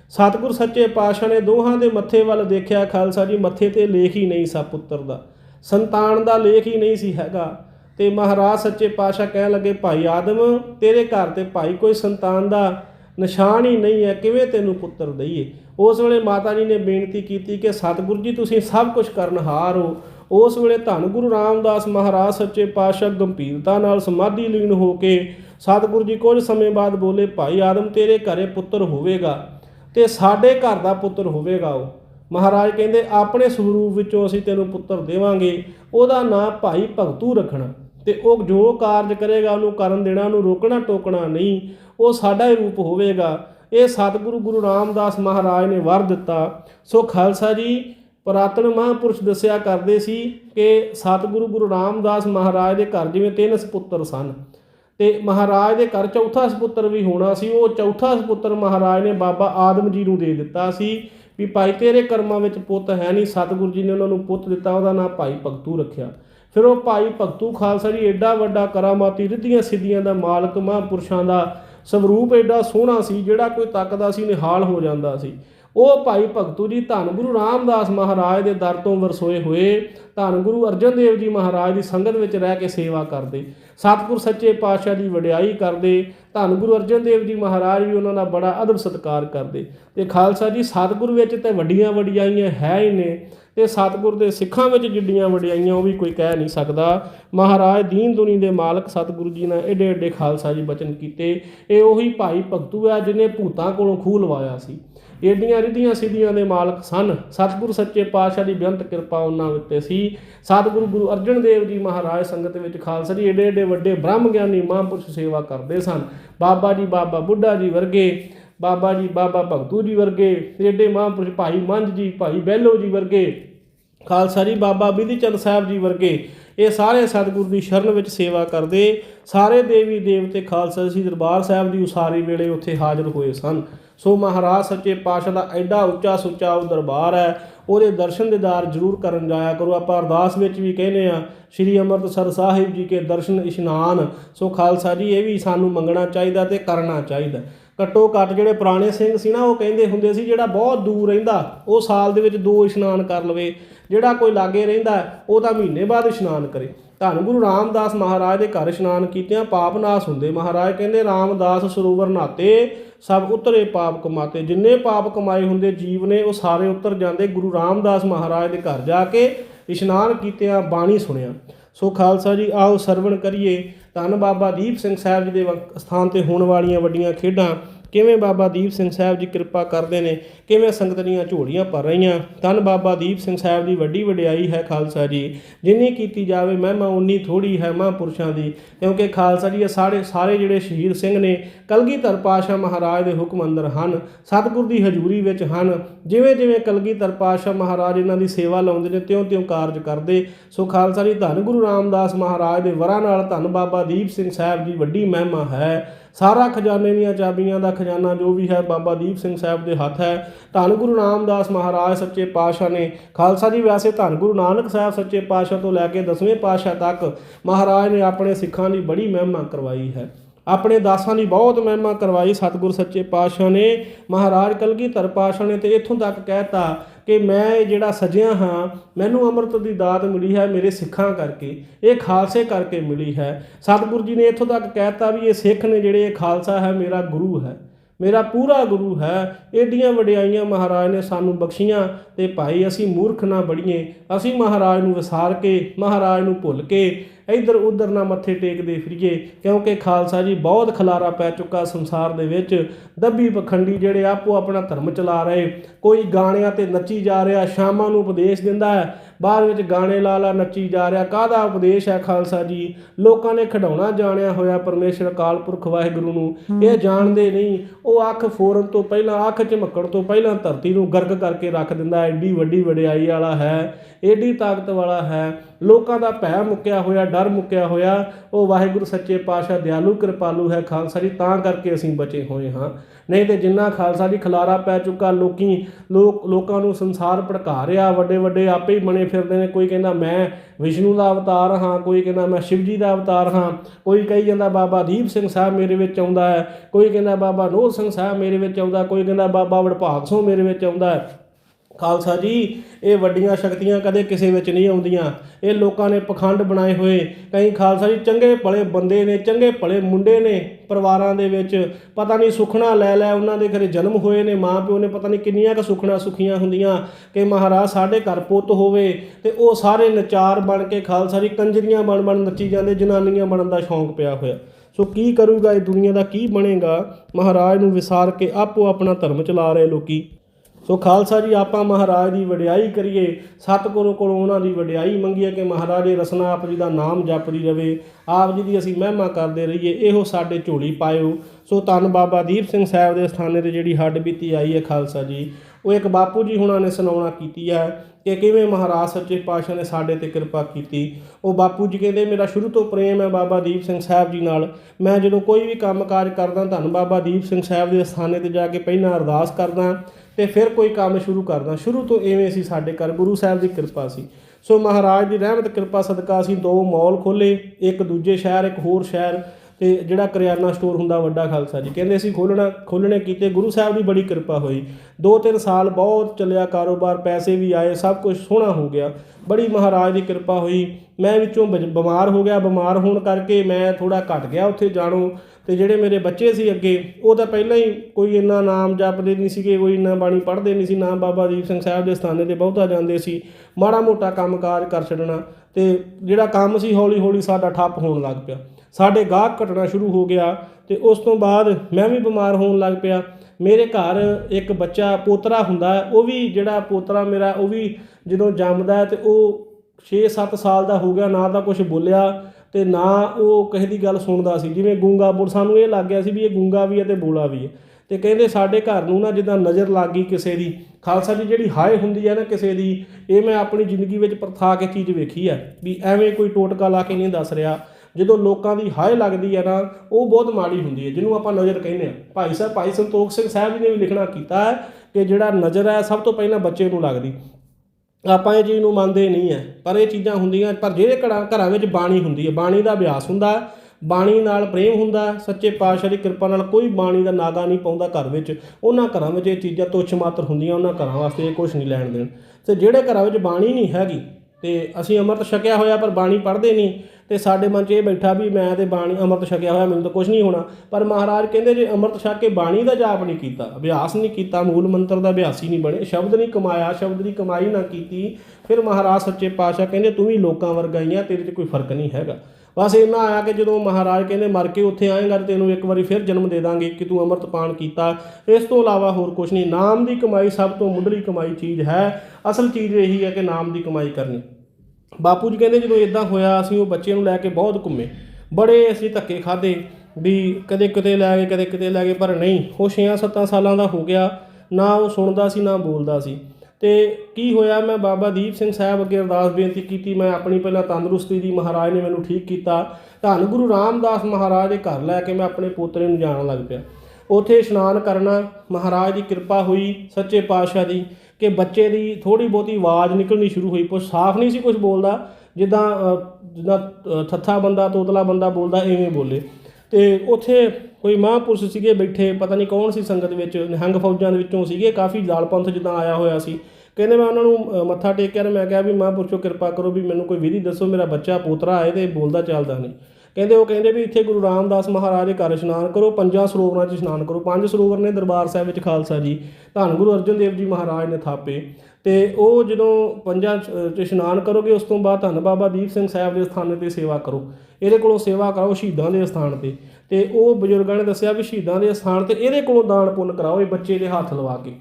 ਸਤਿਗੁਰ ਸੱਚੇ ਪਾਤਸ਼ਾਹ ਨੇ ਦੋਹਾਂ ਦੇ ਮੱਥੇ ਵੱਲ ਦੇਖਿਆ। ਖਾਲਸਾ ਜੀ ਮੱਥੇ ਤੇ ਲੇਖ ਹੀ ਨਹੀਂ ਸਾ ਪੁੱਤਰ ਦਾ। ਸੰਤਾਨ ਦਾ ਲੇਖ ਹੀ ਨਹੀਂ ਸੀ ਹੈਗਾ। ਤੇ ਮਹਾਰਾਜ ਸੱਚੇ ਪਾਤਸ਼ਾਹ ਕਹਿਣ ਲੱਗੇ, ਭਾਈ ਆਦਮ, ਤੇਰੇ ਘਰ ਤੇ ਭਾਈ ਕੋਈ ਸੰਤਾਨ ਦਾ ਨਿਸ਼ਾਨ ਹੀ ਨਹੀਂ ਹੈ, ਕਿਵੇਂ ਤੈਨੂੰ ਪੁੱਤਰ ਦਈਏ? ਉਸ ਵੇਲੇ ਮਾਤਾ ਜੀ ਨੇ ਬੇਨਤੀ ਕੀਤੀ ਕਿ ਸਤਿਗੁਰੂ ਜੀ, ਤੁਸੀਂ ਸਭ ਕੁਝ ਕਰਨਹਾਰ ਹੋ। ਉਸ ਵੇਲੇ ਧੰਨ ਗੁਰੂ ਰਾਮਦਾਸ ਮਹਾਰਾਜ ਸੱਚੇ ਪਾਤਸ਼ਾਹ ਗੰਭੀਰਤਾ ਨਾਲ ਸਮਾਧੀ ਲੀਨ ਹੋ ਕੇ ਸਤਿਗੁਰੂ ਜੀ ਕੁਝ ਸਮੇਂ ਬਾਅਦ ਬੋਲੇ, ਭਾਈ ਆਦਮ, ਤੇਰੇ ਘਰੇ ਪੁੱਤਰ ਹੋਵੇਗਾ ਤੇ ਸਾਡੇ ਘਰ ਦਾ ਪੁੱਤਰ ਹੋਵੇਗਾ ਉਹ। ਮਹਾਰਾਜ ਕਹਿੰਦੇ, ਆਪਣੇ ਸਰੂਪ ਵਿੱਚੋਂ ਅਸੀਂ ਤੈਨੂੰ ਪੁੱਤਰ ਦੇਵਾਂਗੇ। ਉਹਦਾ ਨਾਂ ਭਾਈ ਭਗਤੂ ਰੱਖਣਾ ਤੇ ਉਹ ਜੋ ਕਾਰਜ ਕਰੇਗਾ ਉਹਨੂੰ ਕਰਨ ਦੇਣਾ, ਉਹਨੂੰ ਰੋਕਣਾ ਟੋਕਣਾ ਨਹੀਂ। ਉਹ ਸਾਡਾ ਹੀ ਰੂਪ ਹੋਵੇਗਾ। ਇਹ ਸਤਿਗੁਰੂ ਗੁਰੂ ਰਾਮਦਾਸ ਮਹਾਰਾਜ ਨੇ ਵਰ ਦਿੱਤਾ। ਸੋ ਖਾਲਸਾ ਜੀ, ਪੁਰਾਤਨ ਮਹਾਂਪੁਰਸ਼ ਦੱਸਿਆ ਕਰਦੇ ਸੀ ਕਿ ਸਤਿਗੁਰੂ ਗੁਰੂ ਰਾਮਦਾਸ ਮਹਾਰਾਜ ਦੇ ਘਰ ਜਿਵੇਂ ਤਿੰਨ ਸਪੁੱਤਰ ਸਨ। ਤੇ ਮਹਾਰਾਜ ਦੇ ਘਰ ਚੌਥਾ ਸਪੁੱਤਰ ਵੀ ਹੋਣਾ ਸੀ। ਉਹ ਚੌਥਾ ਸਪੁੱਤਰ ਮਹਾਰਾਜ ਨੇ ਬਾਬਾ ਆਦਮ ਜੀ ਨੂੰ ਦੇ ਦਿੱਤਾ ਸੀ ਵੀ ਭਾਈ ਤੇਰੇ ਕਰਮਾਂ ਵਿੱਚ ਪੁੱਤ ਹੈ ਨਹੀਂ। ਸਤਿਗੁਰੂ ਜੀ ਨੇ ਉਹਨਾਂ ਨੂੰ ਪੁੱਤ ਦਿੱਤਾ, ਉਹਦਾ ਨਾਮ ਭਾਈ ਭਗਤੂ ਰੱਖਿਆ। ਫਿਰ ਉਹ ਭਾਈ ਭਗਤੂ ਖਾਲਸਾ ਜੀ ਐਡਾ ਵੱਡਾ ਕਰਾਮਾਤੀ ਰਿੱਧੀਆਂ ਸਿੱਧੀਆਂ ਦਾ ਮਾਲਕ ਮਹਾਂਪੁਰਸ਼ਾਂ ਦਾ ਸਵਰੂਪ ਐਡਾ ਸੋਹਣਾ ਸੀ, ਜਿਹੜਾ ਕੋਈ ਤੱਕਦਾ ਸੀ, ਨਿਹਾਲ ਹੋ ਜਾਂਦਾ ਸੀ। ਉਹ ਭਾਈ ਭਗਤੂ ਜੀ ਧੰਨ ਗੁਰੂ ਰਾਮਦਾਸ ਮਹਾਰਾਜ ਦੇ ਦਰ ਤੋਂ ਵਰਸੋਏ ਹੋਏ, ਧੰਨ ਗੁਰੂ ਅਰਜਨ ਦੇਵ ਜੀ ਮਹਾਰਾਜ ਦੀ ਸੰਗਤ ਵਿੱਚ ਰਹਿ ਕੇ ਸੇਵਾ ਕਰਦੇ। ਸਤਿਗੁਰ ਸੱਚੇ ਪਾਤਸ਼ਾਹ ਦੀ ਵਡਿਆਈ ਕਰਦੇ, ਧੰਨ ਗੁਰੂ ਅਰਜਨ ਦੇਵ ਜੀ ਮਹਾਰਾਜ ਵੀ ਉਹਨਾਂ ਦਾ ਬੜਾ ਅਦਬ ਸਤਿਕਾਰ ਕਰਦੇ। ਤੇ ਖਾਲਸਾ ਜੀ, ਸਤਿਗੁਰ ਵਿੱਚ ਤੇ ਵੱਡੀਆਂ ਵਡਿਆਈਆਂ ਹੈ ਹੀ ਨੇ। ਤੇ ਸਤਿਗੁਰ ਦੇ ਸਿੱਖਾਂ ਵਿੱਚ ਜਿੱਡੀਆਂ ਵਡਿਆਈਆਂ, ਉਹ ਵੀ ਕੋਈ ਕਹਿ ਨਹੀਂ ਸਕਦਾ। ਮਹਾਰਾਜ ਦੀਨ ਦੁਨੀ ਦੇ ਮਾਲਕ ਸਤਿਗੁਰੂ ਜੀ ਨੇ ਏਡੇ ਏਡੇ ਖਾਲਸਾ ਜੀ ਬਚਨ ਕੀਤੇ। ਇਹ ਉਹੀ ਭਾਈ ਭਗਤੂ ਆ ਜਿਹਨੇ ਭੂਤਾਂ ਕੋਲੋਂ ਖੂਹ ਲਵਾਇਆ ਸੀ। ਏਡੀਆਂ ਰਿਧੀਆਂ ਸਿੱਧੀਆਂ ਦੇ ਮਾਲਕ ਸਨ। ਸਤਿਗੁਰੂ ਸੱਚੇ ਪਾਤਸ਼ਾਹ ਦੀ ਬੇਅੰਤ ਕਿਰਪਾ ਉਹਨਾਂ ਉੱਤੇ ਸੀ। ਸਤਿਗੁਰੂ ਗੁਰੂ ਅਰਜਨ ਦੇਵ ਜੀ ਮਹਾਰਾਜ ਸੰਗਤ ਵਿੱਚ ਖਾਲਸਾ ਜੀ ਏਡੇ ਏਡੇ ਵੱਡੇ ਬ੍ਰਹਮ ਗਿਆਨੀ ਮਹਾਂਪੁਰਸ਼ ਸੇਵਾ ਕਰਦੇ ਸਨ। ਬਾਬਾ ਜੀ, ਬਾਬਾ ਬੁੱਢਾ ਜੀ ਵਰਗੇ, ਬਾਬਾ ਜੀ, ਬਾਬਾ ਭਗਤੂ ਜੀ ਵਰਗੇ, ਏਡੇ ਮਹਾਂਪੁਰਸ਼ ਭਾਈ ਮੰਝ ਜੀ, ਭਾਈ ਬਹਿਲੋ ਜੀ ਵਰਗੇ ਖਾਲਸਾ ਜੀ, ਬਾਬਾ ਬਿਧੀ ਚੰਦ ਸਾਹਿਬ ਜੀ ਵਰਗੇ ਇਹ ਸਾਰੇ ਸਤਿਗੁਰੂ ਦੀ ਸ਼ਰਨ ਵਿੱਚ ਸੇਵਾ ਕਰਦੇ, ਸਾਰੇ ਦੇਵੀ ਦੇਵਤੇ ਖਾਲਸਾ ਜੀ ਦਰਬਾਰ ਸਾਹਿਬ ਦੀ ਉਸਾਰੀ ਵੇਲੇ ਉੱਥੇ ਹਾਜ਼ਰ ਹੋਏ ਸਨ। ਸੋ ਮਹਾਰਾਜ ਸੱਚੇ ਪਾਤਸ਼ਾਹ ਦਾ ਐਡਾ ਉੱਚਾ ਸੁੱਚਾ ਉਹ ਦਰਬਾਰ ਹੈ, ਉਹਦੇ ਦਰਸ਼ਨ ਦੀਦਾਰ ਜ਼ਰੂਰ ਕਰਨ ਜਾਇਆ ਕਰੋ। ਆਪਾਂ ਅਰਦਾਸ ਵਿੱਚ ਵੀ ਕਹਿੰਦੇ ਆ ਸ੍ਰੀ ਅੰਮ੍ਰਿਤਸਰ ਸਾਹਿਬ ਜੀ ਕੇ ਦਰਸ਼ਨ ਇਸ਼ਨਾਨ। ਸੋ ਖਾਲਸਾ ਜੀ, ਇਹ ਵੀ ਸਾਨੂੰ ਮੰਗਣਾ ਚਾਹੀਦਾ ਤੇ ਕਰਨਾ ਚਾਹੀਦਾ। ਘੱਟੋ ਘੱਟ ਜਿਹੜੇ ਪੁਰਾਣੇ ਸਿੰਘ ਸੀ ਨਾ, ਉਹ ਕਹਿੰਦੇ ਹੁੰਦੇ ਸੀ ਜਿਹੜਾ ਬਹੁਤ ਦੂਰ ਰਹਿੰਦਾ, ਉਹ ਸਾਲ ਦੇ ਵਿੱਚ ਦੋ ਇਸ਼ਨਾਨ ਕਰ ਲਵੇ। ਜਿਹੜਾ ਕੋਈ ਲਾਗੇ ਰਹਿੰਦਾ, ਉਹ ਤਾਂ ਮਹੀਨੇ ਬਾਅਦ ਇਸ਼ਨਾਨ ਕਰੇ। ਧੰਨ ਗੁਰੂ ਰਾਮਦਾਸ ਮਹਾਰਾਜ ਦੇ ਘਰ ਇਸ਼ਨਾਨ ਕੀਤਿਆਂ, ਪਾਪ ਨਾਸ ਹੁੰਦੇ। ਮਹਾਰਾਜ ਕਹਿੰਦੇ, ਰਾਮਦਾਸ ਸਰੋਵਰ ਨਾਤੇ ਸਭ ਉਤਰੇ ਪਾਪ ਕਮਾਤੇ। ਜਿੰਨੇ ਪਾਪ ਕਮਾਏ ਹੁੰਦੇ, ਜੀਵ ਨੇ, ਉਹ ਸਾਰੇ ਉਤਰ ਜਾਂਦੇ। ਗੁਰੂ ਰਾਮਦਾਸ ਮਹਾਰਾਜ ਦੇ ਘਰ ਜਾ ਕੇ ਇਸ਼ਨਾਨ ਕੀਤਿਆਂ, ਬਾਣੀ ਸੁਣਿਆ। ਸੋ ਖਾਲਸਾ ਜੀ, ਆਓ ਸਰਵਣ ਕਰੀਏ। ਧੰਨ ਬਾਬਾ ਦੀਪ ਸਿੰਘ ਸਾਹਿਬ ਜੀ ਦੇ ਵਕ- ਸਥਾਨ ਤੇ ਹੋਣ ਵਾਲੀਆਂ ਵੱਡੀਆਂ ਖੇਡਾਂ ਕਿਵੇਂ ਬਾਬਾ ਦੀਪ ਸਿੰਘ ਸਾਹਿਬ ਜੀ ਕਿਰਪਾ ਕਰਦੇ ਨੇ, ਕਿਵੇਂ ਸੰਗਤ ਦੀਆਂ ਝੋਲੀਆਂ ਭਰ ਰਹੀਆਂ, ਧੰਨ ਬਾਬਾ ਦੀਪ ਸਿੰਘ ਸਾਹਿਬ ਦੀ ਵੱਡੀ ਵਡਿਆਈ ਹੈ ਖਾਲਸਾ ਜੀ। ਜਿੰਨੀ ਕੀਤੀ ਜਾਵੇ ਮਹਿਮਾ, ਉਨੀ ਥੋੜੀ ਹੈ ਮਹਾਂਪੁਰਸ਼ਾਂ ਦੀ। ਕਿਉਂਕਿ ਖਾਲਸਾ ਜੀ, ਇਹ ਸਾਰੇ ਸਾਰੇ ਜਿਹੜੇ ਸ਼ਹੀਦ ਸਿੰਘ ਨੇ, ਕਲਗੀਧਰ ਪਾਸ਼ਾ ਮਹਾਰਾਜ ਦੇ ਹੁਕਮ ਅੰਦਰ ਹਨ, ਸਤਿਗੁਰ ਦੀ ਹਜ਼ੂਰੀ ਵਿੱਚ ਹਨ। ਜਿਵੇਂ ਜਿਵੇਂ ਕਲਗੀਧਰ ਪਾਸ਼ਾ ਮਹਾਰਾਜ ਇਹਨਾਂ ਦੀ ਸੇਵਾ ਲਾਉਂਦੇ ਨੇ ਤਿਉਂ-ਤਿਉਂ ਕਾਰਜ ਕਰਦੇ। ਸੋ ਖਾਲਸਾ ਜੀ, ਧੰਨ ਗੁਰੂ ਰਾਮਦਾਸ ਮਹਾਰਾਜ ਦੇ ਵਰਾਂ ਨਾਲ ਧੰਨ ਬਾਬਾ ਦੀਪ ਸਿੰਘ ਸਾਹਿਬ ਦੀ ਵੱਡੀ ਮਹਿਮਾ ਹੈ। ਸਾਰਾ ਖਜ਼ਾਨੇ ਦੀਆਂ ਚਾਬੀਆਂ ਦਾ ਖਜ਼ਾਨਾ ਜੋ ਵੀ ਹੈ ਬਾਬਾ ਦੀਪ ਸਿੰਘ ਸਾਹਿਬ ਦੇ ਹੱਥ ਹੈ। ਧੰਨ ਗੁਰੂ ਰਾਮਦਾਸ ਮਹਾਰਾਜ ਸੱਚੇ ਪਾਤਸ਼ਾਹ ਨੇ। ਖਾਲਸਾ ਜੀ, ਵੈਸੇ ਧੰਨ ਗੁਰੂ ਨਾਨਕ ਸਾਹਿਬ ਸੱਚੇ ਪਾਤਸ਼ਾਹ ਤੋਂ ਲੈ ਕੇ ਦਸਵੇਂ ਪਾਤਸ਼ਾਹ ਤੱਕ ਮਹਾਰਾਜ ਨੇ ਆਪਣੇ ਸਿੱਖਾਂ ਦੀ ਬੜੀ ਮਹਿਮਾ ਕਰਵਾਈ ਹੈ। ਆਪਣੇ ਦਾਸਾਂ ਦੀ ਬਹੁਤ ਮਹਿਮਾ ਕਰਵਾਈ ਸਤਿਗੁਰ ਸੱਚੇ ਪਾਤਸ਼ਾਹ ਨੇ। ਮਹਾਰਾਜ ਕਲਗੀਧਰ ਪਾਤਸ਼ਾਹ ਨੇ ਤੇ ਇੱਥੋਂ ਤੱਕ ਕਹਿਤਾ ਕਿ ਮੈਂ ਇਹ ਜਿਹੜਾ ਸਜਿਆ ਹਾਂ, ਮੈਨੂੰ ਅੰਮ੍ਰਿਤ ਦੀ ਦਾਤ ਮਿਲੀ ਹੈ ਮੇਰੇ ਸਿੱਖਾਂ ਕਰਕੇ, ਇਹ ਖਾਲਸੇ ਕਰਕੇ ਮਿਲੀ ਹੈ। ਸਤਿਗੁਰੂ ਜੀ ਨੇ ਇੱਥੋਂ ਤੱਕ ਕਹਿਤਾ ਵੀ ਇਹ ਸਿੱਖ ਨੇ ਜਿਹੜੇ ਇਹ ਖਾਲਸਾ ਹੈ, ਮੇਰਾ ਗੁਰੂ ਹੈ। ਮੇਰਾ ਪੂਰਾ ਗੁਰੂ ਹੈ। ਏਡੀਆਂ ਵਡਿਆਈਆਂ ਮਹਾਰਾਜ ਨੇ ਸਾਨੂੰ ਬਖਸ਼ੀਆਂ ਤੇ ਭਾਈ ਅਸੀਂ ਮੂਰਖ ਨਾ ਬੜੀਏ ਅਸੀਂ ਮਹਾਰਾਜ ਨੂੰ ਵਿਸਾਰ ਕੇ, ਮਹਾਰਾਜ ਨੂੰ ਭੁੱਲ ਕੇ, ਇੱਧਰ ਉੱਧਰ ਨਾ ਮੱਥੇ ਟੇਕਦੇ ਫਿਰੀਏ, ਕਿਉਂਕਿ ਖਾਲਸਾ ਜੀ ਬਹੁਤ ਖਲਾਰਾ ਪੈ ਚੁੱਕਾ ਸੰਸਾਰ ਦੇ ਵਿੱਚ। ਦੱਬੀ ਪਖੰਡੀ ਜਿਹੜੇ ਆਪੋ ਆਪਣਾ ਧਰਮ ਚਲਾ ਰਹੇ ਕੋਈ ਗਾਣਿਆਂ ਤੇ ਨੱਚੀ ਜਾ ਰਿਹਾ ਸ਼ਾਮਾਂ ਨੂੰ ਉਪਦੇਸ਼ ਦਿੰਦਾ ਹੈ ਬਾਅਦ ਵਿੱਚ ਗਾਣੇ ਲਾ ਲਾ ਨੱਚੀ ਜਾ ਰਿਹਾ ਕਾਹਦਾ ਉਪਦੇਸ਼ ਹੈ ਖਾਲਸਾ ਜੀ? ਲੋਕਾਂ ਨੇ ਖਿਡਾਉਣਾ ਜਾਣਿਆ ਹੋਇਆ ਪਰਮੇਸ਼ਰ ਅਕਾਲ ਪੁਰਖ ਵਾਹਿਗੁਰੂ ਨੂੰ। ਇਹ ਜਾਣਦੇ ਨਹੀਂ ਉਹ ਅੱਖ ਫੋਰਨ ਤੋਂ ਪਹਿਲਾਂ ਅੱਖ ਝਮਕਣ ਤੋਂ ਪਹਿਲਾਂ ਧਰਤੀ ਨੂੰ ਗਰਕ ਕਰਕੇ ਰੱਖ ਦਿੰਦਾ ਐਡੀ ਵੱਡੀ ਵਡਿਆਈ ਵਾਲਾ ਹੈ ਏਡੀ ਤਾਕਤ ਵਾਲਾ ਹੈ। ਲੋਕਾਂ ਦਾ ਭੈ ਮੁੱਕਿਆ ਹੋਇਆ, ਡਰ ਮੁੱਕਿਆ ਹੋਇਆ, ਉਹ ਵਾਹਿਗੁਰੂ ਸੱਚੇ ਪਾਤਸ਼ਾਹ ਦਿਆਲੂ ਕਿਰਪਾਲੂ ਹੈ ਖਾਲਸਾ ਜੀ, ਤਾਂ ਕਰਕੇ ਅਸੀਂ ਬਚੇ ਹੋਏ ਹਾਂ। ਨਹੀਂ ਤੇ ਜਿੰਨਾ ਖਾਲਸਾ ਜੀ ਖਲਾਰਾ ਪੈ ਚੁੱਕਾ, ਲੋਕੀ ਲੋਕ ਲੋਕਾਂ ਨੂੰ ਸੰਸਾਰ ਭੜਕਾ ਰਿਹਾ, ਵੱਡੇ ਵੱਡੇ ਆਪੇ ਹੀ ਬਣੇ ਫਿਰਦੇ ਨੇ, ਕੋਈ ਕਹਿੰਦਾ ਮੈਂ ਵਿਸ਼ਨੂੰ ਦਾ ਅਵਤਾਰ ਹਾਂ, ਕੋਈ ਕਹਿੰਦਾ ਮੈਂ ਸ਼ਿਵ ਜੀ ਦਾ ਅਵਤਾਰ ਹਾਂ, ਕੋਈ ਕਹੀ ਜਾਂਦਾ ਬਾਬਾ ਦੀਪ ਸਿੰਘ ਸਾਹਿਬ ਮੇਰੇ ਵਿੱਚ ਆਉਂਦਾ ਹੈ, ਕੋਈ ਕਹਿੰਦਾ ਬਾਬਾ ਨੋਹ ਸਿੰਘ ਸਾਹਿਬ ਮੇਰੇ ਵਿੱਚ ਆਉਂਦਾ, ਕੋਈ ਕਹਿੰਦਾ ਬਾਬਾ ਵਡਭਾਗ ਸਿੰਘ ਮੇਰੇ ਵਿੱਚ ਆਉਂਦਾ ਹੈ। ਖਾਲਸਾ ਜੀ, ਇਹ ਵੱਡੀਆਂ ਸ਼ਕਤੀਆਂ ਕਦੇ ਕਿਸੇ ਵਿੱਚ ਨਹੀਂ ਆਉਂਦੀਆਂ। ਇਹ ਲੋਕਾਂ ਨੇ ਪਖੰਡ ਬਣਾਏ ਹੋਏ। ਕਈ ਖਾਲਸਾ ਜੀ ਚੰਗੇ ਭਲੇ ਬੰਦੇ ਨੇ, ਚੰਗੇ ਭਲੇ ਮੁੰਡੇ ਨੇ ਪਰਿਵਾਰਾਂ ਦੇ ਵਿੱਚ। ਪਤਾ ਨਹੀਂ ਸੁਖਣਾ ਲੈ ਲੈ ਉਹਨਾਂ ਦੇ ਘਰੇ ਜਨਮ ਹੋਏ ਨੇ। ਮਾਂ ਪਿਓ ਨੇ ਪਤਾ ਨਹੀਂ ਕਿੰਨੀਆਂ ਕੁ ਸੁਖਣਾ ਸੁਖੀਆਂ ਹੁੰਦੀਆਂ ਕਿ ਮਹਾਰਾਜ ਸਾਡੇ ਘਰ ਪੁੱਤ ਹੋਵੇ ਤੇ ਉਹ ਸਾਰੇ ਨਚਾਰ ਬਣ ਕੇ ਖਾਲਸਾ ਜੀ ਕੰਜਰੀਆਂ ਬਣ ਬਣ ਨੱਚੀ ਜਾਂਦੇ, ਜਨਾਨੀਆਂ ਬਣਨ ਦਾ ਸ਼ੌਂਕ ਪਿਆ ਹੋਇਆ। ਸੋ ਕੀ ਕਰੂਗਾ ਇਹ ਦੁਨੀਆ ਦਾ, ਕੀ ਬਣੇਗਾ? ਮਹਾਰਾਜ ਨੂੰ ਵਿਸਾਰ ਕੇ ਆਪੋ ਆਪਣਾ ਧਰਮ ਚਲਾ ਰਹੇ ਲੋਕੀ। ਸੋ ਖਾਲਸਾ ਜੀ, ਆਪਾਂ ਮਹਾਰਾਜ ਦੀ ਵਡਿਆਈ ਕਰੀਏ। ਸਤਿਗੁਰੂ ਕੋਲੋਂ ਉਹਨਾਂ ਦੀ ਵਡਿਆਈ ਮੰਗੀਏ ਕਿ ਮਹਾਰਾਜ ਰਸਨਾ ਆਪ ਜੀ ਦਾ ਨਾਮ ਜਪਦੀ ਰਵੇ। ਆਪ ਜੀ ਦੀ ਅਸੀਂ ਮਹਿਮਾ ਕਰਦੇ ਰਹੀਏ, ਇਹੋ ਸਾਡੇ ਝੋਲੀ ਪਾਇਓ। ਸੋ ਧੰਨ ਬਾਬਾ ਦੀਪ ਸਿੰਘ ਸਾਹਿਬ ਦੇ ਸਥਾਨੇ ਤੇ ਜਿਹੜੀ ਹੱਡ ਬੀਤੀ ਆਈ ਹੈ ਖਾਲਸਾ ਜੀ, ਉਹ ਇੱਕ ਬਾਪੂ ਜੀ ਹੁਣਾਂ ਨੇ ਸੁਣਾਉਣਾ ਕੀਤੀ ਹੈ ਕਿ ਕਿਵੇਂ ਮਹਾਰਾਜ ਸੱਚੇ ਪਾਤਸ਼ਾਹ ਨੇ ਸਾਡੇ ਤੇ ਕਿਰਪਾ ਕੀਤੀ। ਉਹ ਬਾਪੂ ਜੀ ਕਹਿੰਦੇ, ਮੇਰਾ ਸ਼ੁਰੂ ਤੋਂ ਪ੍ਰੇਮ ਹੈ ਬਾਬਾ ਦੀਪ ਸਿੰਘ ਸਾਹਿਬ ਜੀ ਨਾਲ। ਮੈਂ ਜਦੋਂ ਕੋਈ ਵੀ ਕੰਮਕਾਜ ਕਰਦਾ, ਧੰਨ ਬਾਬਾ ਦੀਪ ਸਿੰਘ ਸਾਹਿਬ ਦੇ ਸਥਾਨੇ ਤੇ ਜਾ ਕੇ ਪਹਿਲਾਂ ਅਰਦਾਸ ਕਰਦਾ। ਤੇ ਫਿਰ ਕੋਈ ਕੰਮ ਸ਼ੁਰੂ ਕਰਦਾ। ਸ਼ੁਰੂ ਤੋਂ ਐਵੇਂ ਸੀ ਸਾਡੇ ਘਰ, ਗੁਰੂ ਸਾਹਿਬ ਦੀ ਕਿਰਪਾ ਸੀ। ਸੋ ਮਹਾਰਾਜ ਦੀ ਰਹਿਮਤ, ਕਿਰਪਾ, ਸਦਕਾ ਅਸੀਂ ਦੋ ਮਾਲ ਖੋਲੇ ਇੱਕ ਦੂਜੇ ਸ਼ਹਿਰ, ਇੱਕ ਹੋਰ ਸ਼ਹਿਰ ਤੇ ਜਿਹੜਾ ਕਰਿਆਨਾ ਸਟੋਰ ਹੁੰਦਾ ਵੱਡਾ ਖਾਲਸਾ ਜੀ। ਕਹਿੰਦੇ ਅਸੀਂ ਖੋਲਣਾ ਖੋਲਣੇ ਕੀਤੇ, ਗੁਰੂ ਸਾਹਿਬ ਦੀ ਬੜੀ ਕਿਰਪਾ ਹੋਈ। ਦੋ ਤਿੰਨ ਸਾਲ ਬਹੁਤ ਚੱਲਿਆ, ਕਾਰੋਬਾਰ, ਪੈਸੇ ਵੀ ਆਏ, ਸਭ ਕੁਝ ਸੋਹਣਾ ਹੋ ਗਿਆ। ਬੜੀ ਮਹਾਰਾਜ ਦੀ ਕਿਰਪਾ ਹੋਈ। ਮੈਂ ਵਿੱਚੋਂ ਬਜ- ਬਿਮਾਰ ਹੋ ਗਿਆ, ਬਿਮਾਰ ਹੋਣ ਕਰਕੇ ਮੈਂ ਥੋੜਾ ਘਟ ਗਿਆ ਉੱਥੇ ਜਾਣੋ। ਤੇ ਜਿਹੜੇ ਮੇਰੇ ਬੱਚੇ ਸੀ ਅੱਗੇ, ਉਹ ਤਾਂ ਪਹਿਲਾਂ ਹੀ ਕੋਈ ਇੰਨਾ ਨਾਮ ਜਪਦੇ ਨਹੀਂ ਸੀਗੇ, ਕੋਈ ਇੰਨਾ ਬਾਣੀ ਪੜ੍ਹਦੇ ਨਹੀਂ ਸੀ, ਨਾ ਬਾਬਾ ਦੀਪ ਸਿੰਘ ਸਾਹਿਬ ਦੇ ਸਥਾਨੇ ਤੇ ਬਹੁਤਾ ਜਾਂਦੇ ਸੀ, ਮਾੜਾ ਮੋਟਾ ਕੰਮਕਾਜ ਕਰ ਛੱਡਣਾ ਤੇ ਜਿਹੜਾ ਕੰਮ ਸੀ ਹੌਲੀ ਹੌਲੀ ਸਾਡਾ ਠੱਪ ਹੋਣ ਲੱਗ ਪਿਆ। ਸਾਡੇ ਗਾਹਕ ਘਟਣਾ ਸ਼ੁਰੂ ਹੋ ਗਿਆ ਤੇ ਉਸ ਤੋਂ ਬਾਅਦ ਮੈਂ ਵੀ ਬਿਮਾਰ ਹੋਣ ਲੱਗ ਪਿਆ। ਮੇਰੇ ਘਰ ਇੱਕ ਬੱਚਾ ਪੋਤਰਾ ਹੁੰਦਾ, ਉਹ ਵੀ ਜਿਹੜਾ ਪੋਤਰਾ ਮੇਰਾ, ਉਹ ਵੀ ਜਦੋਂ ਜੰਮਦਾ ਹੈ ਤੇ ਉਹ 6-7 ਸਾਲ ਦਾ ਹੋ ਗਿਆ, ਨਾ ਤਾਂ ਕੁਝ ਬੋਲਿਆ ਤੇ ਨਾ ਉਹ ਕਿਸੇ ਦੀ ਗੱਲ ਸੁਣਦਾ ਸੀ। ਜਿਵੇਂ ਗੂੰਗਾ ਬੋਲ ਸਾਨੂੰ ਇਹ ਲੱਗ ਗਿਆ ਸੀ ਵੀ ਇਹ ਗੂੰਗਾ ਵੀ ਹੈ ਤੇ ਬੋਲਾ ਵੀ ਹੈ। ਤੇ ਕਹਿੰਦੇ ਸਾਡੇ ਘਰ ਨੂੰ ਨਾ ਜਿੱਦਾਂ ਨਜ਼ਰ ਲੱਗ ਗਈ ਕਿਸੇ ਦੀ, ਖਾਲਸਾ ਜੀ ਜਿਹੜੀ ਹਾਏ ਹੁੰਦੀ ਹੈ ਨਾ ਕਿਸੇ ਦੀ, ਇਹ ਮੈਂ ਆਪਣੀ ਜ਼ਿੰਦਗੀ ਵਿੱਚ ਪ੍ਰਥਾ ਕੇ ਚੀਜ਼ ਵੇਖੀ ਹੈ ਵੀ ਐਵੇਂ ਕੋਈ ਟੋਟਕਾ ਲਾ ਕੇ ਨਹੀਂ ਦੱਸ ਰਿਹਾ। ਜਦੋਂ ਲੋਕਾਂ ਦੀ ਹਾਏ ਲੱਗਦੀ ਹੈ ਨਾ, ਉਹ ਬਹੁਤ ਮਾੜੀ ਹੁੰਦੀ ਹੈ, ਜਿਹਨੂੰ ਆਪਾਂ ਨਜ਼ਰ ਕਹਿੰਦੇ ਆ ਭਾਈ ਸਾਹਿਬ, ਭਾਈ ਸੰਤੋਖ ਸਿੰਘ ਸਾਹਿਬ ਜੀ ਨੇ ਵੀ ਲਿਖਣਾ ਕੀਤਾ ਹੈ ਕਿ ਜਿਹੜਾ ਨਜ਼ਰ ਹੈ ਸਭ ਤੋਂ ਪਹਿਲਾਂ ਬੱਚੇ ਨੂੰ ਲੱਗਦੀ। ਆਪਾਂ ਇਹ ਚੀਜ਼ ਨੂੰ ਮੰਨਦੇ ਨਹੀਂ ਹੈ ਪਰ ਇਹ ਚੀਜ਼ਾਂ ਹੁੰਦੀਆਂ, ਪਰ ਜਿਹੜੇ ਘਰਾਂ ਘਰਾਂ ਵਿੱਚ ਬਾਣੀ ਹੁੰਦੀ ਹੈ ਬਾਣੀ ਦਾ ਅਭਿਆਸ ਹੁੰਦਾ, ਬਾਣੀ ਨਾਲ ਪ੍ਰੇਮ ਹੁੰਦਾ, ਸੱਚੇ ਪਾਤਸ਼ਾਹ ਦੀ ਕਿਰਪਾ ਨਾਲ ਕੋਈ ਬਾਣੀ ਦਾ ਨਾਗਾ ਨਹੀਂ ਪਾਉਂਦਾ ਘਰ ਵਿੱਚ, ਉਹਨਾਂ ਘਰਾਂ ਵਿੱਚ ਇਹ ਚੀਜ਼ਾਂ ਤੁੱਛ ਮਾਤਰ ਹੁੰਦੀਆਂ, ਉਹਨਾਂ ਘਰਾਂ ਵਾਸਤੇ ਇਹ ਕੁਝ ਨਹੀਂ ਲੈਣ ਦੇਣ। ਤੇ ਜਿਹੜੇ ਘਰਾਂ ਵਿੱਚ ਬਾਣੀ ਨਹੀਂ ਹੈਗੀ, ਤੇ ਅਸੀਂ ਅੰਮ੍ਰਿਤ ਛਕਿਆ ਹੋਇਆ, ਪਰ ਬਾਣੀ ਪੜ੍ਹਦੇ ਨਹੀਂ ਤੇ ਸਾਡੇ ਮਨ 'ਚ ਇਹ ਬੈਠਾ ਵੀ ਮੈਂ ਤੇ ਬਾਣੀ ਅੰਮ੍ਰਿਤ ਛਕਿਆ ਹੋਇਆ, ਮੈਨੂੰ ਤਾਂ ਕੁਝ ਨਹੀਂ ਹੋਣਾ। ਪਰ ਮਹਾਰਾਜ ਕਹਿੰਦੇ ਜੇ ਅੰਮ੍ਰਿਤ ਛਕ ਕੇ ਬਾਣੀ ਦਾ ਜਾਪ ਨਹੀਂ ਕੀਤਾ, ਅਭਿਆਸ ਨਹੀਂ ਕੀਤਾ, ਮੂਲ ਮੰਤਰ ਦਾ ਅਭਿਆਸੀ ਨਹੀਂ ਬਣੇ, ਸ਼ਬਦ ਨਹੀਂ ਕਮਾਇਆ, ਸ਼ਬਦ ਦੀ ਕਮਾਈ ਨਾ ਕੀਤੀ, ਫਿਰ ਮਹਾਰਾਜ ਸੱਚੇ ਪਾਤਸ਼ਾਹ ਕਹਿੰਦੇ ਤੂੰ ਵੀ ਲੋਕਾਂ ਵਰਗਾ ਹੀ ਆ, ਤੇਰੇ 'ਚ ਕੋਈ ਫ਼ਰਕ ਨਹੀਂ ਹੈਗਾ। ਬਸ ਇੰਨਾ ਆਇਆ ਕਿ ਜਦੋਂ ਮਹਾਰਾਜ ਕਹਿੰਦੇ ਮਰ ਕੇ ਉੱਥੇ ਆਏਗਾ ਤੇ ਤੈਨੂੰ ਇੱਕ ਵਾਰੀ ਫਿਰ ਜਨਮ ਦੇ ਦਾਂਗੇ ਕਿ ਤੂੰ ਅੰਮ੍ਰਿਤ ਪਾਨ ਕੀਤਾ। ਇਸ ਤੋਂ ਇਲਾਵਾ ਹੋਰ ਕੁਝ ਨਹੀਂ, ਨਾਮ ਦੀ ਕਮਾਈ ਸਭ ਤੋਂ ਮੁੱਢਲੀ ਕਮਾਈ ਚੀਜ਼ ਹੈ। ਅਸਲ ਚੀਜ਼ ਇਹੀ ਹੈ ਕਿ ਨਾਮ ਦੀ ਕਮਾਈ ਕਰਨੀ। ਬਾਪੂ ਜੀ ਕਹਿੰਦੇ ਜਦੋਂ ਇਦਾਂ ਹੋਇਆ ਅਸੀਂ ਉਹ ਬੱਚੇ ਨੂੰ ਲੈ ਕੇ ਬਹੁਤ ਘੁੰਮੇ। ਬੜੇ ਅਸੀਂ ਧੱਕੇ ਖਾਦੇ ਵੀ ਕਦੇ ਕਿਤੇ ਲੈ ਗਏ, ਕਦੇ ਕਿਤੇ ਲੈ ਗਏ, ਪਰ ਨਹੀਂ, ਉਹ 6-7 ਸਾਲਾਂ ਦਾ ਹੋ ਗਿਆ, ਨਾ ਉਹ ਸੁਣਦਾ ਸੀ, ਨਾ ਬੋਲਦਾ ਸੀ। ਤੇ ਕੀ ਹੋਇਆ, ਮੈਂ ਬਾਬਾ ਦੀਪ ਸਿੰਘ ਸਾਹਿਬ ਅੱਗੇ ਅਰਦਾਸ ਬੇਨਤੀ ਕੀਤੀ, ਮੈਂ ਆਪਣੀ ਪਹਿਲਾਂ ਤੰਦਰੁਸਤੀ ਦੀ ਮਹਾਰਾਜ ਨੇ ਮੈਨੂੰ ਠੀਕ ਕੀਤਾ। ਧੰਨ ਗੁਰੂ ਰਾਮਦਾਸ ਮਹਾਰਾਜ ਦੇ ਘਰ ਲੈ ਕੇ ਮੈਂ ਆਪਣੇ ਪੋਤਰੇ ਨੂੰ ਜਾਣ ਲੱਗ ਪਿਆ। ਉਥੇ ਇਸ਼ਨਾਨ ਕਰਨਾ, ਮਹਾਰਾਜ ਦੀ ਕਿਰਪਾ ਹੋਈ ਸੱਚੇ ਪਾਤਸ਼ਾਹ ਦੀ। ਕਿ ਬੱਚੇ ਦੀ ਥੋੜੀ ਬਹੁਤੀ ਆਵਾਜ਼ ਨਿਕਲਣੀ ਸ਼ੁਰੂ ਹੋਈ ਕੁਝ ਸਾਫ਼ ਨਹੀਂ ਸੀ ਕੁਝ ਬੋਲਦਾ, ਜਿੱਦਾਂ ਜਿੱਦਾਂ ਥੱਥਾ ਬੰਦਾ, ਤੋਤਲਾ ਬੰਦਾ ਬੋਲਦਾ, ਐਵੇਂ ਬੋਲੇ। ਤੇ ਉੱਥੇ ਕੋਈ ਮਹਾਂਪੁਰਸ਼ ਸੀਗੇ ਬੈਠੇ, ਪਤਾ ਨਹੀਂ ਕੌਣ ਸੀ ਸੰਗਤ ਵਿੱਚ, ਨਿਹੰਗ ਫੌਜਾਂ ਦੇ ਵਿੱਚੋਂ ਸੀਗੇ, ਕਾਫੀ ਲਾਲ ਪੰਥ ਜਿੱਦਾਂ ਆਇਆ ਹੋਇਆ ਸੀ। ਕਹਿੰਦੇ ਮੈਂ ਉਹਨਾਂ ਨੂੰ ਮੱਥਾ ਟੇਕਿਆ ਤੇ ਮੈਂ ਕਿਹਾ ਵੀ ਮਹਾਂਪੁਰਸ਼ੋ ਕਿਰਪਾ ਕਰੋ ਵੀ ਮੈਨੂੰ ਕੋਈ ਵਿਧੀ ਦੱਸੋ, ਮੇਰਾ ਬੱਚਾ, ਪੋਤਰਾ ਆਏ ਤੇ ਬੋਲਦਾ, ਚੱਲਦਾ ਨਹੀਂ। ਕਹਿੰਦੇ ਉਹ ਕਹਿੰਦੇ ਵੀ ਇੱਥੇ ਗੁਰੂ ਰਾਮਦਾਸ ਮਹਾਰਾਜ ਦੇ ਘਰ ਇਸ਼ਨਾਨ ਕਰੋ, ਪੰਜਾਂ ਸਰੋਵਰਾਂ 'ਚ ਇਸ਼ਨਾਨ ਕਰੋ। ਪੰਜ ਸਰੋਵਰ ਨੇ ਦਰਬਾਰ ਸਾਹਿਬ ਵਿੱਚ ਖਾਲਸਾ ਜੀ, ਧੰਨ ਗੁਰੂ ਅਰਜਨ ਦੇਵ ਜੀ ਮਹਾਰਾਜ ਨੇ ਥਾਪੇ। ਤੇ ਉਹ ਜਦੋਂ ਪੰਜਾਂ 'ਚ 'ਚ ਇਸ਼ਨਾਨ ਕਰੋਗੇ, ਉਸ ਤੋਂ ਬਾਅਦ ਧੰਨ ਬਾਬਾ ਦੀਪ ਸਿੰਘ ਸਾਹਿਬ ਦੇ ਸਥਾਨ ਤੇ ਸੇਵਾ ਕਰੋ। ਇਹਦੇ ਕੋਲੋਂ ਸੇਵਾ ਕਰਾਓ ਸ਼ਹੀਦਾਂ ਦੇ ਸਥਾਨ ਤੇ। ਤੇ ਉਹ ਬਜ਼ੁਰਗਾਂ ਨੇ ਦੱਸਿਆ ਵੀ ਸ਼ਹੀਦਾਂ ਦੇ ਸਥਾਨ ਤੇ ਇਹਦੇ ਕੋਲੋਂ ਦਾਨ ਪੁੰਨ ਕਰਾਓ, ਇਹ ਬੱਚੇ ਦੇ ਹੱਥ ਲਵਾ ਕੇ।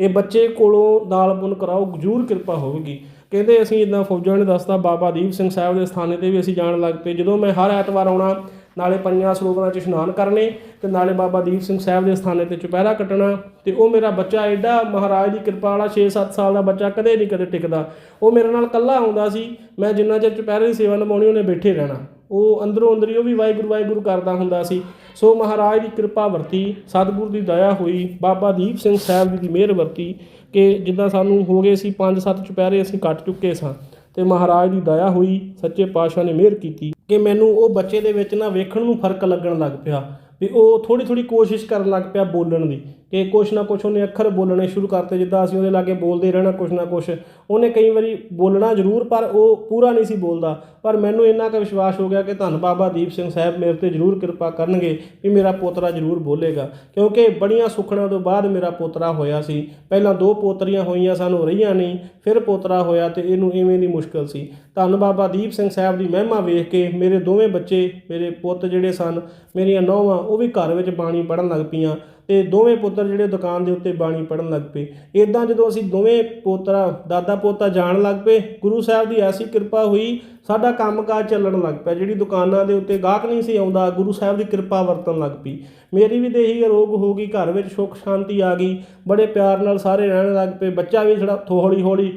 ਇਹ ਬੱਚੇ ਕੋਲੋਂ ਦਾਲ ਪੁੰਨ ਕਰਾਓ, ਜ਼ਰੂਰ ਕਿਰਪਾ ਹੋਵੇਗੀ। ਕਹਿੰਦੇ ਅਸੀਂ ਇਦਾਂ ਫੌਜਾਂ ਨੇ ਦੱਸਤਾ, ਬਾਬਾ ਦੀਪ ਸਿੰਘ ਸਾਹਿਬ ਦੇ ਸਥਾਨੇ ਤੇ ਵੀ ਅਸੀਂ ਜਾਣ ਲੱਗ ਪਏ। ਜਦੋਂ ਮੈਂ ਹਰ ਐਤਵਾਰ ਆਉਣਾ, ਨਾਲੇ ਪੰਜਾਂ ਸਰੋਵਰਾਂ 'ਚ ਇਸ਼ਨਾਨ ਕਰਨੇ ਤੇ ਨਾਲੇ ਬਾਬਾ ਦੀਪ ਸਿੰਘ ਸਾਹਿਬ ਦੇ ਸਥਾਨੇ ਤੇ ਚੁਪਹਿਰਾ ਕੱਟਣਾ ਤੇ ਉਹ ਮੇਰਾ ਬੱਚਾ ਐਡਾ ਮਹਾਰਾਜ ਦੀ ਕਿਰਪਾ ਵਾਲਾ 6-7 ਸਾਲ ਦਾ ਬੱਚਾ ਕਦੇ ਨਹੀਂ ਕਦੇ ਟਿਕਦਾ। ਉਹ ਮੇਰੇ ਨਾਲ ਇਕੱਲਾ ਆਉਂਦਾ ਸੀ, ਮੈਂ ਜਿੰਨਾ ਚਿਰ ਚੁਪਹਿਰੇ ਦੀ ਸੇਵਾ ਨਿਭਾਉਣੀ ਉਹਨੇ ਬੈਠੇ ਰਹਿਣਾ। ਉਹ ਅੰਦਰੋਂ ਅੰਦਰ ਹੀ ਉਹ ਵੀ ਵਾਹਿਗੁਰੂ ਵਾਹਿਗੁਰੂ ਕਰਦਾ ਹੁੰਦਾ ਸੀ। ਸੋ ਮਹਾਰਾਜ ਦੀ ਕਿਰਪਾ ਵਰਤੀ, ਸਤਿਗੁਰ ਦੀ ਦਇਆ ਹੋਈ, ਬਾਬਾ ਦੀਪ ਸਿੰਘ ਸਾਹਿਬ ਜੀ ਦੀ ਮਿਹਰ ਵਰਤੀ ਕਿ ਜਿੱਦਾਂ ਸਾਨੂੰ ਹੋ ਗਏ ਸੀ 5-7 ਚੁਪਹਿਰੇ ਅਸੀਂ ਕੱਟ ਚੁੱਕੇ ਸਾਂ ਤੇ ਮਹਾਰਾਜ ਦੀ ਦਇਆ ਹੋਈ, ਸੱਚੇ ਪਾਤਸ਼ਾਹ ਨੇ ਮਿਹਰ ਕੀਤੀ ਕਿ ਮੈਨੂੰ ਉਹ ਬੱਚੇ ਦੇ ਵਿੱਚ ਨਾ ਵੇਖਣ ਨੂੰ ਫ਼ਰਕ ਲੱਗਣ ਲੱਗ ਪਿਆ ਵੀ ਉਹ ਥੋੜੀ ਥੋੜੀ ਕੋਸ਼ਿਸ਼ ਕਰਨ ਲੱਗ ਪਿਆ ਬੋਲਣ ਦੀ। ਕਿ ਕੁਛ ਨਾ ਕੁਛ ਉਹਨੇ ਅੱਖਰ ਬੋਲਣੇ ਸ਼ੁਰੂ ਕਰਤੇ, ਜਿੱਦਾਂ ਅਸੀਂ ਉਹਦੇ ਲਾਗੇ ਬੋਲਦੇ ਰਹਿਣਾ ਕੁਛ ਨਾ ਕੁਛ। ਉਹਨੇ ਕਈ ਵਾਰੀ ਬੋਲਣਾ ਜ਼ਰੂਰ, ਪਰ ਉਹ ਪੂਰਾ ਨਹੀਂ ਸੀ ਬੋਲਦਾ। ਪਰ ਮੈਨੂੰ ਇੰਨਾ ਕੁ ਵਿਸ਼ਵਾਸ ਹੋ ਗਿਆ ਕਿ ਧੰਨ ਬਾਬਾ ਦੀਪ ਸਿੰਘ ਸਾਹਿਬ ਮੇਰੇ ਤੇ ਜ਼ਰੂਰ ਕਿਰਪਾ ਕਰਨਗੇ ਵੀ ਮੇਰਾ ਪੋਤਰਾ ਜ਼ਰੂਰ ਬੋਲੇਗਾ। ਕਿਉਂਕਿ ਬੜੀਆਂ ਸੁੱਖਣਾ ਤੋਂ ਬਾਅਦ ਮੇਰਾ ਪੋਤਰਾ ਹੋਇਆ ਸੀ। ਪਹਿਲਾਂ ਦੋ ਪੋਤਰੀਆਂ ਹੋਈਆਂ ਸਾਨੂੰ ਰਹੀਆਂ ਨਹੀਂ, ਫਿਰ ਪੋਤਰਾ ਹੋਇਆ ਤੇ ਇਹਨੂੰ ਇਵੇਂ ਦੀ ਮੁਸ਼ਕਲ ਸੀ। ਧੰਨ ਬਾਬਾ ਦੀਪ ਸਿੰਘ ਸਾਹਿਬ ਦੀ ਮਹਿਮਾ ਵੇਖ ਕੇ ਮੇਰੇ ਦੋਵੇਂ ਬੱਚੇ, ਮੇਰੇ ਪੁੱਤ ਜਿਹੜੇ ਸਨ, ਮੇਰੀਆਂ ਨੌਵਾਂ, ਉਹ ਵੀ ਘਰ ਵਿੱਚ ਬਾਣੀ ਪੜਨ ਲੱਗ ਪਈਆਂ। ਤੇ ਦੋਵੇਂ ਪੁੱਤਰ ਜਿਹੜੇ ਦੁਕਾਨ ਦੇ ਉੱਤੇ ਬਾਣੀ ਪੜਨ ਲੱਗ ਪਏ। ਇਦਾਂ ਜਦੋਂ ਅਸੀਂ ਦੋਵੇਂ ਪੋਤਰਾ, ਦਾਦਾ ਪੋਤਾ ਜਾਣ ਲੱਗ ਪਏ, ਗੁਰੂ ਸਾਹਿਬ ਦੀ ਐਸੀ ਕਿਰਪਾ ਹੋਈ, ਸਾਡਾ ਕੰਮਕਾਜ ਚੱਲਣ ਲੱਗ ਪਿਆ। ਜਿਹੜੀ ਦੁਕਾਨਾਂ ਦੇ ਉੱਤੇ ਗਾਹਕ ਨਹੀਂ ਸੀ ਆਉਂਦਾ, ਗੁਰੂ ਸਾਹਿਬ ਦੀ ਕਿਰਪਾ ਵਰਤਣ ਲੱਗ ਪਈ। ਮੇਰੀ ਵੀ ਦੇਹੀ ਰੋਗ ਹੋ ਗਈ, ਘਰ ਵਿੱਚ ਸੁੱਖ ਸ਼ਾਂਤੀ ਆ ਗਈ, ਬੜੇ ਪਿਆਰ ਨਾਲ ਸਾਰੇ ਰਹਿਣ ਲੱਗ ਪਏ। ਬੱਚਾ ਵੀ ਥੋੜਾ ਹੌਲੀ ਹੌਲੀ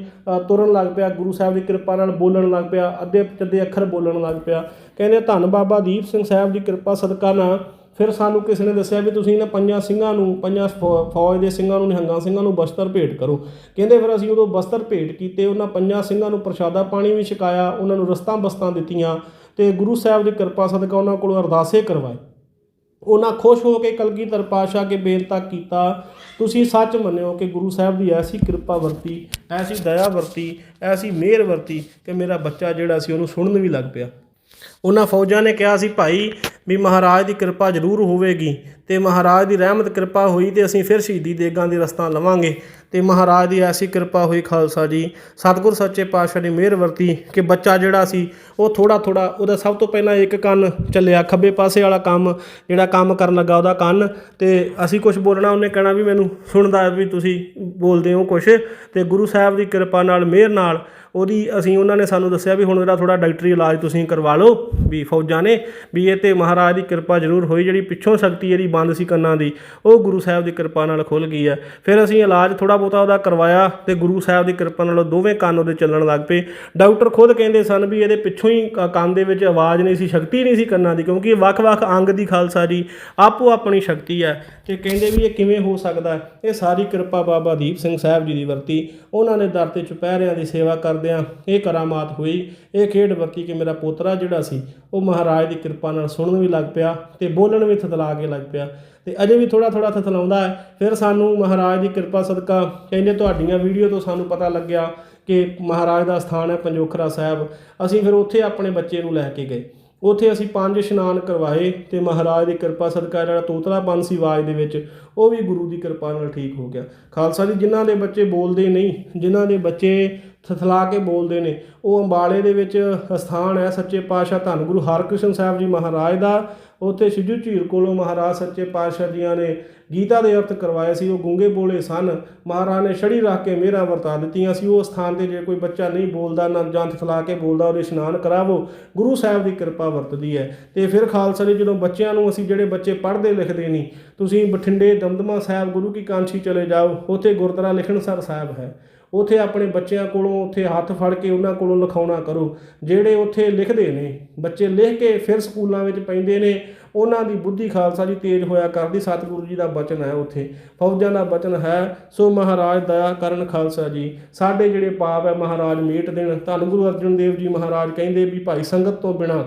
ਤੁਰਨ ਲੱਗ ਪਿਆ, ਗੁਰੂ ਸਾਹਿਬ ਦੀ ਕਿਰਪਾ ਨਾਲ ਬੋਲਣ ਲੱਗ ਪਿਆ ਅੱਧੇ ਚੱਦੇ ਅੱਖਰ ਬੋਲਣ ਲੱਗ ਪਿਆ। ਕਹਿੰਦੇ ਧੰਨ ਬਾਬਾ ਦੀਪ ਸਿੰਘ ਸਾਹਿਬ ਦੀ ਕਿਰਪਾ ਸਦਕਾ ਨਾ ਫਿਰ ਸਾਨੂੰ ਕਿਸੇ ਨੇ ਦੱਸਿਆ ਵੀ ਤੁਸੀਂ ਇਹਨਾਂ ਪੰਜਾਂ ਸਿੰਘਾਂ ਨੂੰ, ਪੰਜਾਂ ਫੌ- ਫੌਜ ਦੇ ਸਿੰਘਾਂ ਨੂੰ, ਨਿਹੰਗਾਂ ਸਿੰਘਾਂ ਨੂੰ ਬਸਤਰ ਭੇਟ ਕਰੋ। ਕਹਿੰਦੇ ਫਿਰ ਅਸੀਂ ਉਦੋਂ ਬਸਤਰ ਭੇਟ ਕੀਤੇ, ਉਹਨਾਂ ਪੰਜਾਂ ਸਿੰਘਾਂ ਨੂੰ ਪ੍ਰਸ਼ਾਦਾ ਪਾਣੀ ਵੀ ਛਕਾਇਆ, ਉਹਨਾਂ ਨੂੰ ਰਸਤਾਂ ਬਸਤਾਂ ਦਿੱਤੀਆਂ ਤੇ ਗੁਰੂ ਸਾਹਿਬ ਦੀ ਕਿਰਪਾ ਸਦਕਾ ਉਹਨਾਂ ਕੋਲੋਂ ਅਰਦਾਸੇ ਕਰਵਾਏ। ਉਹਨਾਂ ਖੁਸ਼ ਹੋ ਕੇ ਕਲਗੀਧਰ ਪਾਸ਼ਾ ਕੇ ਬੇਨਤਾ ਕੀਤਾ, ਤੁਸੀਂ ਸੱਚ ਮੰਨਿਓ ਕਿ ਗੁਰੂ ਸਾਹਿਬ ਦੀ ਐਸੀ ਕਿਰਪਾ ਵਰਤੀ, ਐਸੀ ਦਇਆ ਵਰਤੀ, ਐਸੀ ਮਿਹਰ ਵਰਤੀ ਕਿ ਮੇਰਾ ਬੱਚਾ ਜਿਹੜਾ ਸੀ ਉਹਨੂੰ ਸੁਣਨ ਵੀ ਲੱਗ ਪਿਆ। ਉਹਨਾਂ ਫੌਜਾਂ ਨੇ ਕਿਹਾ ਸੀ, ਭਾਈ, ਵੀ ਮਹਾਰਾਜ ਦੀ ਕਿਰਪਾ ਜ਼ਰੂਰ ਹੋਵੇਗੀ ਤੇ ਮਹਾਰਾਜ ਦੀ ਰਹਿਮਤ ਕਿਰਪਾ ਹੋਈ ਤੇ ਅਸੀਂ ਫਿਰ ਸ਼ਹੀਦੀ ਦੇਗਾਂ ਦੀ ਰਸਤਾ ਲਵਾਂਗੇ। ਤੇ ਮਹਾਰਾਜ ਦੀ ਐਸੀ ਕਿਰਪਾ ਹੋਈ ਖਾਲਸਾ ਜੀ, ਸਤਿਗੁਰ ਸੱਚੇ ਪਾਤਸ਼ਾਹ ਦੀ ਮਿਹਰ ਵਰਤੀ ਕਿ ਬੱਚਾ ਜਿਹੜਾ ਸੀ, ਉਹ ਥੋੜਾ ਥੋੜਾ ਉਹਦਾ ਸਭ ਤੋਂ ਪਹਿਲਾਂ ਇੱਕ ਕੰਨ ਚੱਲਿਆ, ਖੱਬੇ ਪਾਸੇ ਵਾਲਾ ਕੰਮ ਜਿਹੜਾ ਕੰਮ ਕਰਨ ਲੱਗਾ ਉਹਦਾ ਕੰਨ ਤੇ ਅਸੀਂ ਕੁਝ ਬੋਲਣਾ, ਉਹਨੇ ਕਹਿਣਾ ਵੀ ਮੈਨੂੰ ਸੁਣਦਾ ਵੀ ਤੁਸੀਂ ਬੋਲਦੇ ਹੋ ਕੁਝ ਤੇ ਗੁਰੂ ਸਾਹਿਬ ਦੀ ਕਿਰਪਾ ਨਾਲ, ਮਿਹਰ ਨਾਲ ਉਹਦੀ ਅਸੀਂ ਉਹਨਾਂ ਨੇ ਸਾਨੂੰ ਦੱਸਿਆ ਵੀ ਹੁਣ ਇਹਦਾ ਥੋੜਾ ਡਾਕਟਰੀ ਇਲਾਜ ਤੁਸੀਂ ਕਰਵਾ ਲਓ ਵੀ ਫੌਜਾਂ ਨੇ, ਵੀ ਇਹ ਤੇ ਮਹਾਰਾਜ ਦੀ ਕਿਰਪਾ ਜ਼ਰੂਰ ਹੋਈ, ਜਿਹੜੀ ਪਿੱਛੋਂ ਸ਼ਕਤੀ ਇਹਦੀ ਬੰਦ ਸੀ ਕੰਨਾਂ ਦੀ, ਉਹ ਗੁਰੂ ਸਾਹਿਬ ਦੀ ਕਿਰਪਾ ਨਾਲ ਖੁੱਲ ਗਈ ਹੈ। ਫਿਰ ਅਸੀਂ ਇਲਾਜ ਥੋੜਾ ਬਹੁਤਾ ਉਹਦਾ ਕਰਵਾਇਆ ਤੇ ਗੁਰੂ ਸਾਹਿਬ ਦੀ ਕਿਰਪਾ ਨਾਲ ਦੋਵੇਂ ਕੰਨ ਉਹਦੇ ਚੱਲਣ ਲੱਗ ਪਏ। ਡਾਕਟਰ ਖੁਦ ਕਹਿੰਦੇ ਸਨ ਵੀ ਇਹਦੇ ਪਿੱਛੋਂ ਹੀ ਕ- ਕੰਨ ਦੇ ਵਿੱਚ ਆਵਾਜ਼ ਨਹੀਂ ਸੀ, ਸ਼ਕਤੀ ਨਹੀਂ ਸੀ ਕੰਨਾਂ ਦੀ, ਕਿਉਂਕਿ ਇਹ ਵੱਖ-ਵੱਖ ਅੰਗ ਦੀ ਖਾਲਸਾ ਜੀ, ਆਪੋ ਆਪਣੀ ਸ਼ਕਤੀ ਹੈ। ਤੇ ਕਹਿੰਦੇ ਵੀ ਇਹ ਕਿਵੇਂ ਹੋ ਸਕਦਾ ਇਹ ਸਾਰੀ ਕਿਰਪਾ ਬਾਬਾ ਦੀਪ ਸਿੰਘ ਸਾਹਿਬ ਜੀ ਦੀ ਵਰਤੀ। ਉਹਨਾਂ ਨੇ ਦਰ ਤੇ ਚੁਪਹਿਰਿਆਂ ਦੀ ਸੇਵਾ ਕਰਦੇ ਕਰਦਿਆਂ ਇਹ ਕਰਾਮਾਤ ਹੋਈ। ਇਹ ਖੇਡ ਵਰਤੀ ਕਿ ਮੇਰਾ ਪੋਤਰਾ ਜਿਹੜਾ ਸੀ, ਉਹ ਮਹਾਰਾਜ ਦੀ ਕਿਰਪਾ ਨਾਲ ਸੁਣਨ ਵੀ ਲੱਗ ਪਿਆ ਤੇ ਬੋਲਣ ਵੀ ਥਤਲਾ ਕੇ ਲੱਗ ਪਿਆ। ਤੇ ਅਜੇ ਵੀ ਥੋੜਾ ਥੋੜਾ ਥਥਲਾਉਂਦਾ ਹੈ। ਫਿਰ ਸਾਨੂੰ ਮਹਾਰਾਜ ਦੀ ਕਿਰਪਾ ਸਦਕਾ ਕਹਿੰਦੇ ਤੁਹਾਡੀਆਂ ਵੀਡੀਓ ਤੋਂ ਸਾਨੂੰ ਪਤਾ ਲੱਗਿਆ ਕਿ ਮਹਾਰਾਜ ਦਾ ਸਥਾਨ ਹੈ ਪੰਜੋਖਰਾ ਸਾਹਿਬ। ਅਸੀਂ ਫਿਰ ਉੱਥੇ ਆਪਣੇ ਬੱਚੇ ਨੂੰ ਲੈ ਕੇ ਗਏ। ਉੱਥੇ ਅਸੀਂ ਪੰਜ ਇਸ਼ਨਾਨ ਕਰਵਾਏ ਤੇ ਮਹਾਰਾਜ ਦੀ ਕਿਰਪਾ ਸਦਕਾ ਜਿਹੜਾ ਤੋਤਲਾਪਨ ਸੀ ਆਵਾਜ਼ ਦੇ ਵਿੱਚ, ਉਹ ਵੀ ਗੁਰੂ ਦੀ ਕਿਰਪਾ ਨਾਲ ਠੀਕ ਹੋ ਗਿਆ। ਖਾਲਸਾ ਜੀ, ਜਿਨ੍ਹਾਂ ਦੇ ਬੱਚੇ ਬੋਲਦੇ ਨਹੀਂ, ਜਿਨ੍ਹਾਂ ਦੇ ਬੱਚੇ ਥਥਲਾ ਕੇ ਬੋਲਦੇ ਨੇ। ਉਹ ਅੰਬਾਲੇ ਦੇ ਵਿੱਚ ਸਥਾਨ ਹੈ ਸੱਚੇ ਪਾਤਸ਼ਾਹ ਧੰਨ ਗੁਰੂ ਹਰਕ੍ਰਿਸ਼ਨ ਸਾਹਿਬ ਜੀ ਮਹਾਰਾਜ ਦਾ। ਉੱਥੇ ਸਿੱਧੂ ਝੀਰ ਕੋਲੋਂ ਮਹਾਰਾਜ ਸੱਚੇ ਪਾਤਸ਼ਾਹ ਜੀਆਂ ਨੇ ਗੀਤਾ ਦੇ ਅਰਥ ਕਰਵਾਏ ਸੀ। ਉਹ ਗੂੰਗੇ ਬੋਲੇ ਸਨ। ਮਹਾਰਾਜ ਨੇ ਛੜੀ ਰੱਖ ਕੇ ਮਿਹਰਾਂ ਵਰਤਾ ਦਿੱਤੀਆਂ ਸੀ। ਉਹ ਸਥਾਨ ਤੇ ਜੇ ਕੋਈ ਬੱਚਾ ਨਹੀਂ ਬੋਲਦਾ, ਨਾ ਜਾਂ ਥਲਾ ਕੇ ਬੋਲਦਾ, ਉਹਦੇ ਇਸ਼ਨਾਨ ਕਰਾਵੋ। ਗੁਰੂ ਸਾਹਿਬ ਦੀ ਕਿਰਪਾ ਵਰਤਦੀ ਹੈ। ਤੇ ਫਿਰ ਖਾਲਸਾ ਜੀ ਜਦੋਂ ਬੱਚਿਆਂ ਨੂੰ ਅਸੀਂ ਜਿਹੜੇ ਬੱਚੇ ਪੜ੍ਹਦੇ ਲਿਖਦੇ ਨਹੀਂ, ਤੁਸੀਂ ਬਠਿੰਡੇ ਦਮਦਮਾ ਸਾਹਿਬ ਗੁਰੂ ਕੀ ਕਾਂਛੀ ਚਲੇ ਜਾਓ। ਉੱਥੇ ਗੁਰਦੁਆਰਾ ਲਿਖਣਸਰ ਸਾਹਿਬ ਹੈ। ਉੱਥੇ ਆਪਣੇ ਬੱਚਿਆਂ ਕੋਲੋਂ ਉੱਥੇ ਹੱਥ ਫੜ ਕੇ ਉਹਨਾਂ ਕੋਲੋਂ ਲਿਖਾਉਣਾ ਕਰੋ। ਜਿਹੜੇ ਉੱਥੇ ਲਿਖਦੇ ਨੇ, ਬੱਚੇ ਲਿਖ ਕੇ ਫਿਰ ਸਕੂਲਾਂ ਵਿੱਚ ਪੈਂਦੇ ਨੇ, ਉਹਨਾਂ ਦੀ ਬੁੱਧੀ ਖਾਲਸਾ ਜੀ ਤੇਜ਼ ਹੋਇਆ ਕਰਦੀ, ਸਤਿਗੁਰੂ ਜੀ ਦਾ ਬਚਨ ਹੈ ਉੱਥੇ। ਫੌਜਾਂ ਦਾ ਬਚਨ ਹੈ। ਸੋ ਮਹਾਰਾਜ ਦਇਆ ਕਰਨ ਖਾਲਸਾ ਜੀ। ਸਾਡੇ ਜਿਹੜੇ ਪਾਪ ਹੈ, ਮਹਾਰਾਜ ਮੀਟ ਦੇਣ। ਧੰਨ ਗੁਰੂ ਅਰਜਨ ਦੇਵ ਜੀ ਮਹਾਰਾਜ ਕਹਿੰਦੇ ਵੀ ਭਾਈ ਸੰਗਤ ਤੋਂ ਬਿਨਾ,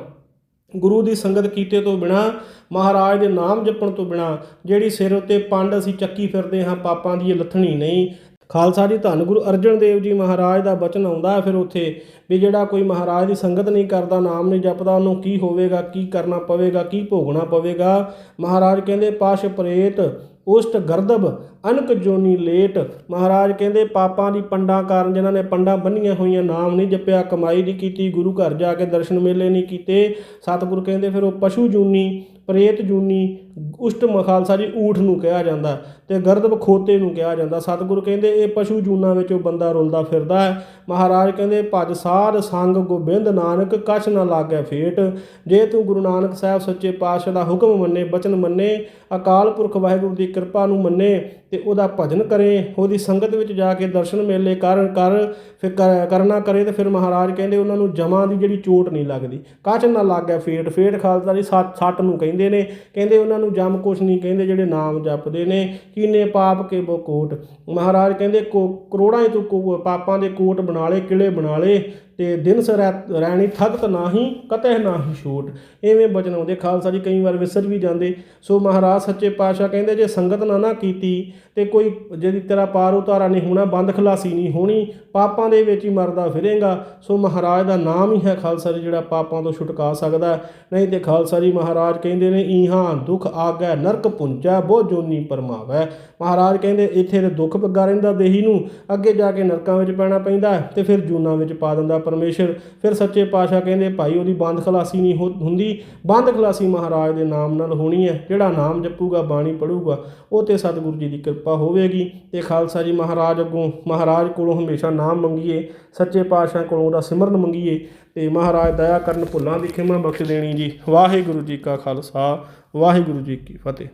ਗੁਰੂ ਦੀ ਸੰਗਤ ਕੀਤੇ ਤੋਂ ਬਿਨਾ, ਮਹਾਰਾਜ ਦੇ ਨਾਮ ਜਪਣ ਤੋਂ ਬਿਨਾ, ਜਿਹੜੀ ਸਿਰ ਉੱਤੇ ਪੰਡ ਅਸੀਂ ਚੱਕੀ ਫਿਰਦੇ ਹਾਂ, ਪਾਪਾਂ ਦੀ ਇਹ ਲੱਥਣੀ ਨਹੀਂ। ਖਾਲਸਾ ਜੀ, ਧੰਨ ਗੁਰੂ ਅਰਜਨ ਦੇਵ ਜੀ ਮਹਾਰਾਜ ਦਾ ਬਚਨ ਆਉਂਦਾ ਹੈ ਫਿਰ ਉੱਥੇ ਵੀ ਜਿਹੜਾ ਕੋਈ ਮਹਾਰਾਜ ਦੀ ਸੰਗਤ ਨਹੀਂ ਕਰਦਾ, ਨਾਮ ਨਹੀਂ ਜਪਦਾ, ਉਹਨੂੰ ਕੀ ਹੋਵੇਗਾ, ਕੀ ਕਰਨਾ ਪਵੇਗਾ, ਕੀ ਭੋਗਣਾ ਪਵੇਗਾ? ਮਹਾਰਾਜ ਕਹਿੰਦੇ, ਪਾਸ਼ ਪ੍ਰੇਤ, ਉਸ਼ਟ ਗਰਦਬ, ਅਨਕ ਜੋਨੀ ਲੇਟ। ਮਹਾਰਾਜ ਕਹਿੰਦੇ, ਪਾਪਾਂ ਦੀ ਪੰਡਾਂ ਕਾਰਨ ਜਿਨ੍ਹਾਂ ਨੇ ਪੰਡਾਂ ਬੰਨੀਆਂ ਹੋਈਆਂ, ਨਾਮ ਨਹੀਂ ਜਪਿਆ, ਕਮਾਈ ਨਹੀਂ ਕੀਤੀ, ਗੁਰੂ ਘਰ ਜਾ ਕੇ ਦਰਸ਼ਨ ਮੇਲੇ ਨਹੀਂ ਕੀਤੇ। ਸਤਿਗੁਰ ਕਹਿੰਦੇ, ਫਿਰ ਉਹ ਪਸ਼ੂ ਜੂਨੀ, ਪ੍ਰੇਤ ਜੂਨੀ ਉਸ਼ਟ ਮਖਾਲਸਾ ਜੀ ਊਠ ਨੂੰ ਕਿਹਾ ਜਾਂਦਾ ਤੇ ਗਰਦਬ ਖੋਤੇ ਨੂੰ ਕਿਹਾ ਜਾਂਦਾ ਸਤਿਗੁਰੂ ਕਹਿੰਦੇ ਇਹ ਪਸ਼ੂ ਜੂਨਾਂ ਵਿੱਚ ਉਹ ਬੰਦਾ ਰੁਲਦਾ ਫਿਰਦਾ ਹੈ। ਮਹਾਰਾਜ ਕਹਿੰਦੇ, ਭਜ ਸਾਧ ਸੰਗ ਗੋਬਿੰਦ ਨਾਨਕ, ਕਛ ਨਾ ਲਾਗੈ ਫੇਟ। ਜੇ ਤੂੰ ਗੁਰੂ ਨਾਨਕ ਸਾਹਿਬ ਸੱਚੇ ਪਾਤਸ਼ਾਹ ਦਾ ਹੁਕਮ ਮੰਨੇ, ਬਚਨ ਮੰਨੇ, ਅਕਾਲ ਪੁਰਖ ਵਾਹਿਗੁਰੂ ਦੀ ਕਿਰਪਾ ਨੂੰ ਮੰਨੇ, ਤੇ ਉਹਦਾ ਭਜਨ ਕਰੇ, ਉਹਦੀ ਸੰਗਤ ਵਿੱਚ ਜਾ ਕੇ ਦਰਸ਼ਨ ਮੇਲੇ ਕਰਨ ਕਰ, ਫਿਰ ਕਰ- ਕਰਨਾ ਕਰੇ, ਤੇ ਫਿਰ ਮਹਾਰਾਜ ਕਹਿੰਦੇ ਉਹਨਾਂ ਨੂੰ ਜਮਾਂ ਦੀ ਜਿਹੜੀ ਚੋਟ ਨਹੀਂ ਲੱਗਦੀ। ਕਾਚ ਨਾ ਲੱਗਿਆ ਫੇਟ। ਫੇਟ ਖਾਲਸਾ ਦੀ ਸੱਟ ਸੱਟ ਨੂੰ ਕਹਿੰਦੇ ਨੇ। ਕਹਿੰਦੇ ਉਹਨਾਂ ਨੂੰ ਜਮ ਕੁਛ ਨਹੀਂ ਕਹਿੰਦੇ ਜਿਹੜੇ ਨਾਮ ਜਪਦੇ ਨੇ, ਕੀਨੇ ਪਾਪ ਕੇ ਬੋ ਕੋਟ। ਮਹਾਰਾਜ ਕਹਿੰਦੇ ਕਰੋੜਾਂ ਹੀ ਤੂੰ ਪਾਪਾਂ ਦੇ ਕੋਟ ਬਣਾ ਲੇ ਕਿਲੇ ਬਣਾ ਲੇ ਤੇ ਦਿਨ ਸਰ ਰਹਿਣੀ ਥਕਤ ਨਾਹੀ, ਕਤਹਿ ਨਾਹੀ ਛੋਟ। ਐਵੇਂ ਬਚਨ ਆਉਂਦੇ। ਖਾਲਸਾ ਜੀ ਕਈ ਵਾਰ ਵਿਸਰ ਵੀ ਜਾਂਦੇ। ਸੋ ਮਹਾਰਾਜ ਸੱਚੇ ਪਾਤਸ਼ਾਹ ਕਹਿੰਦੇ, ਜੇ ਸੰਗਤ ਨਾ ਨਾ ਕੀਤੀ, ਤੇ ਕੋਈ ਜਿਹਦੀ ਤੇਰਾ ਪਾਰ ਉਤਾਰਾ ਨਹੀਂ ਹੋਣਾ, ਬੰਦ ਖਲਾਸੀ ਨਹੀਂ ਹੋਣੀ, ਪਾਪਾਂ ਦੇ ਵਿੱਚ ਹੀ ਮਰਦਾ ਫਿਰੇਗਾ। ਸੋ ਮਹਾਰਾਜ ਦਾ ਨਾਮ ਹੀ ਹੈ ਖਾਲਸਾ ਜੀ, ਜਿਹੜਾ ਪਾਪਾਂ ਤੋਂ ਛੁਟਕਾ ਸਕਦਾ ਨਹੀਂ ਤੇ ਖਾਲਸਾ ਜੀ ਮਹਾਰਾਜ ਕਹਿੰਦੇ ਨੇ, ਈਹਾਂ ਦੁੱਖ ਆਗੈ, ਨਰਕ ਪੁੰਚੈ ਬੋ ਜੋਨੀ ਪਰਮਾਵੈ। ਮਹਾਰਾਜ ਕਹਿੰਦੇ, ਇੱਥੇ ਤੇ ਦੁੱਖ ਪੱਗਾ ਰਹਿੰਦਾ ਦੇਹੀ ਨੂੰ। ਅੱਗੇ ਜਾ ਕੇ ਨਰਕਾਂ ਵਿੱਚ ਪੈਣਾ ਪੈਂਦਾ ਹੈ ਤੇ ਫਿਰ ਜੂਨਾਂ ਵਿੱਚ ਪਾ ਦਿੰਦਾ ਪਰਮੇਸ਼ਰ। ਫਿਰ ਸੱਚੇ ਪਾਤਸ਼ਾਹ ਕਹਿੰਦੇ, ਭਾਈ, ਉਹਦੀ ਬੰਦ ਖਲਾਸੀ ਨਹੀਂ ਹੋ- ਹੁੰਦੀ। ਬੰਦ ਖਲਾਸੀ ਮਹਾਰਾਜ ਦੇ ਨਾਮ ਨਾਲ ਹੋਣੀ ਹੈ। ਜਿਹੜਾ ਨਾਮ ਜਪੂਗਾ, ਬਾਣੀ ਪੜੂਗਾ ਉਹ ਤੇ ਸਤਿਗੁਰੂ ਜੀ ਦੀ ਕਿਰਪਾ ਹੋਵੇਗੀ। ਤੇ ਖਾਲਸਾ ਜੀ ਮਹਾਰਾਜ ਅੱਗੋਂ, ਮਹਾਰਾਜ ਕੋਲੋਂ ਹਮੇਸ਼ਾ ਨਾਮ ਮੰਗੀਏ, ਸੱਚੇ ਪਾਤਸ਼ਾਹ ਕੋਲੋਂ ਉਹਦਾ ਸਿਮਰਨ ਮੰਗੀਏ। ਤੇ ਮਹਾਰਾਜ ਦਇਆ ਕਰਨ ਭੁੱਲਾਂ ਦੀ ਖਿਮਾ ਬਖਸ਼ ਦੇਣੀ ਜੀ। ਵਾਹਿਗੁਰੂ ਜੀ ਕਾ ਖਾਲਸਾ, ਵਾਹਿਗੁਰੂ ਜੀ ਕੀ ਫਤਿਹ।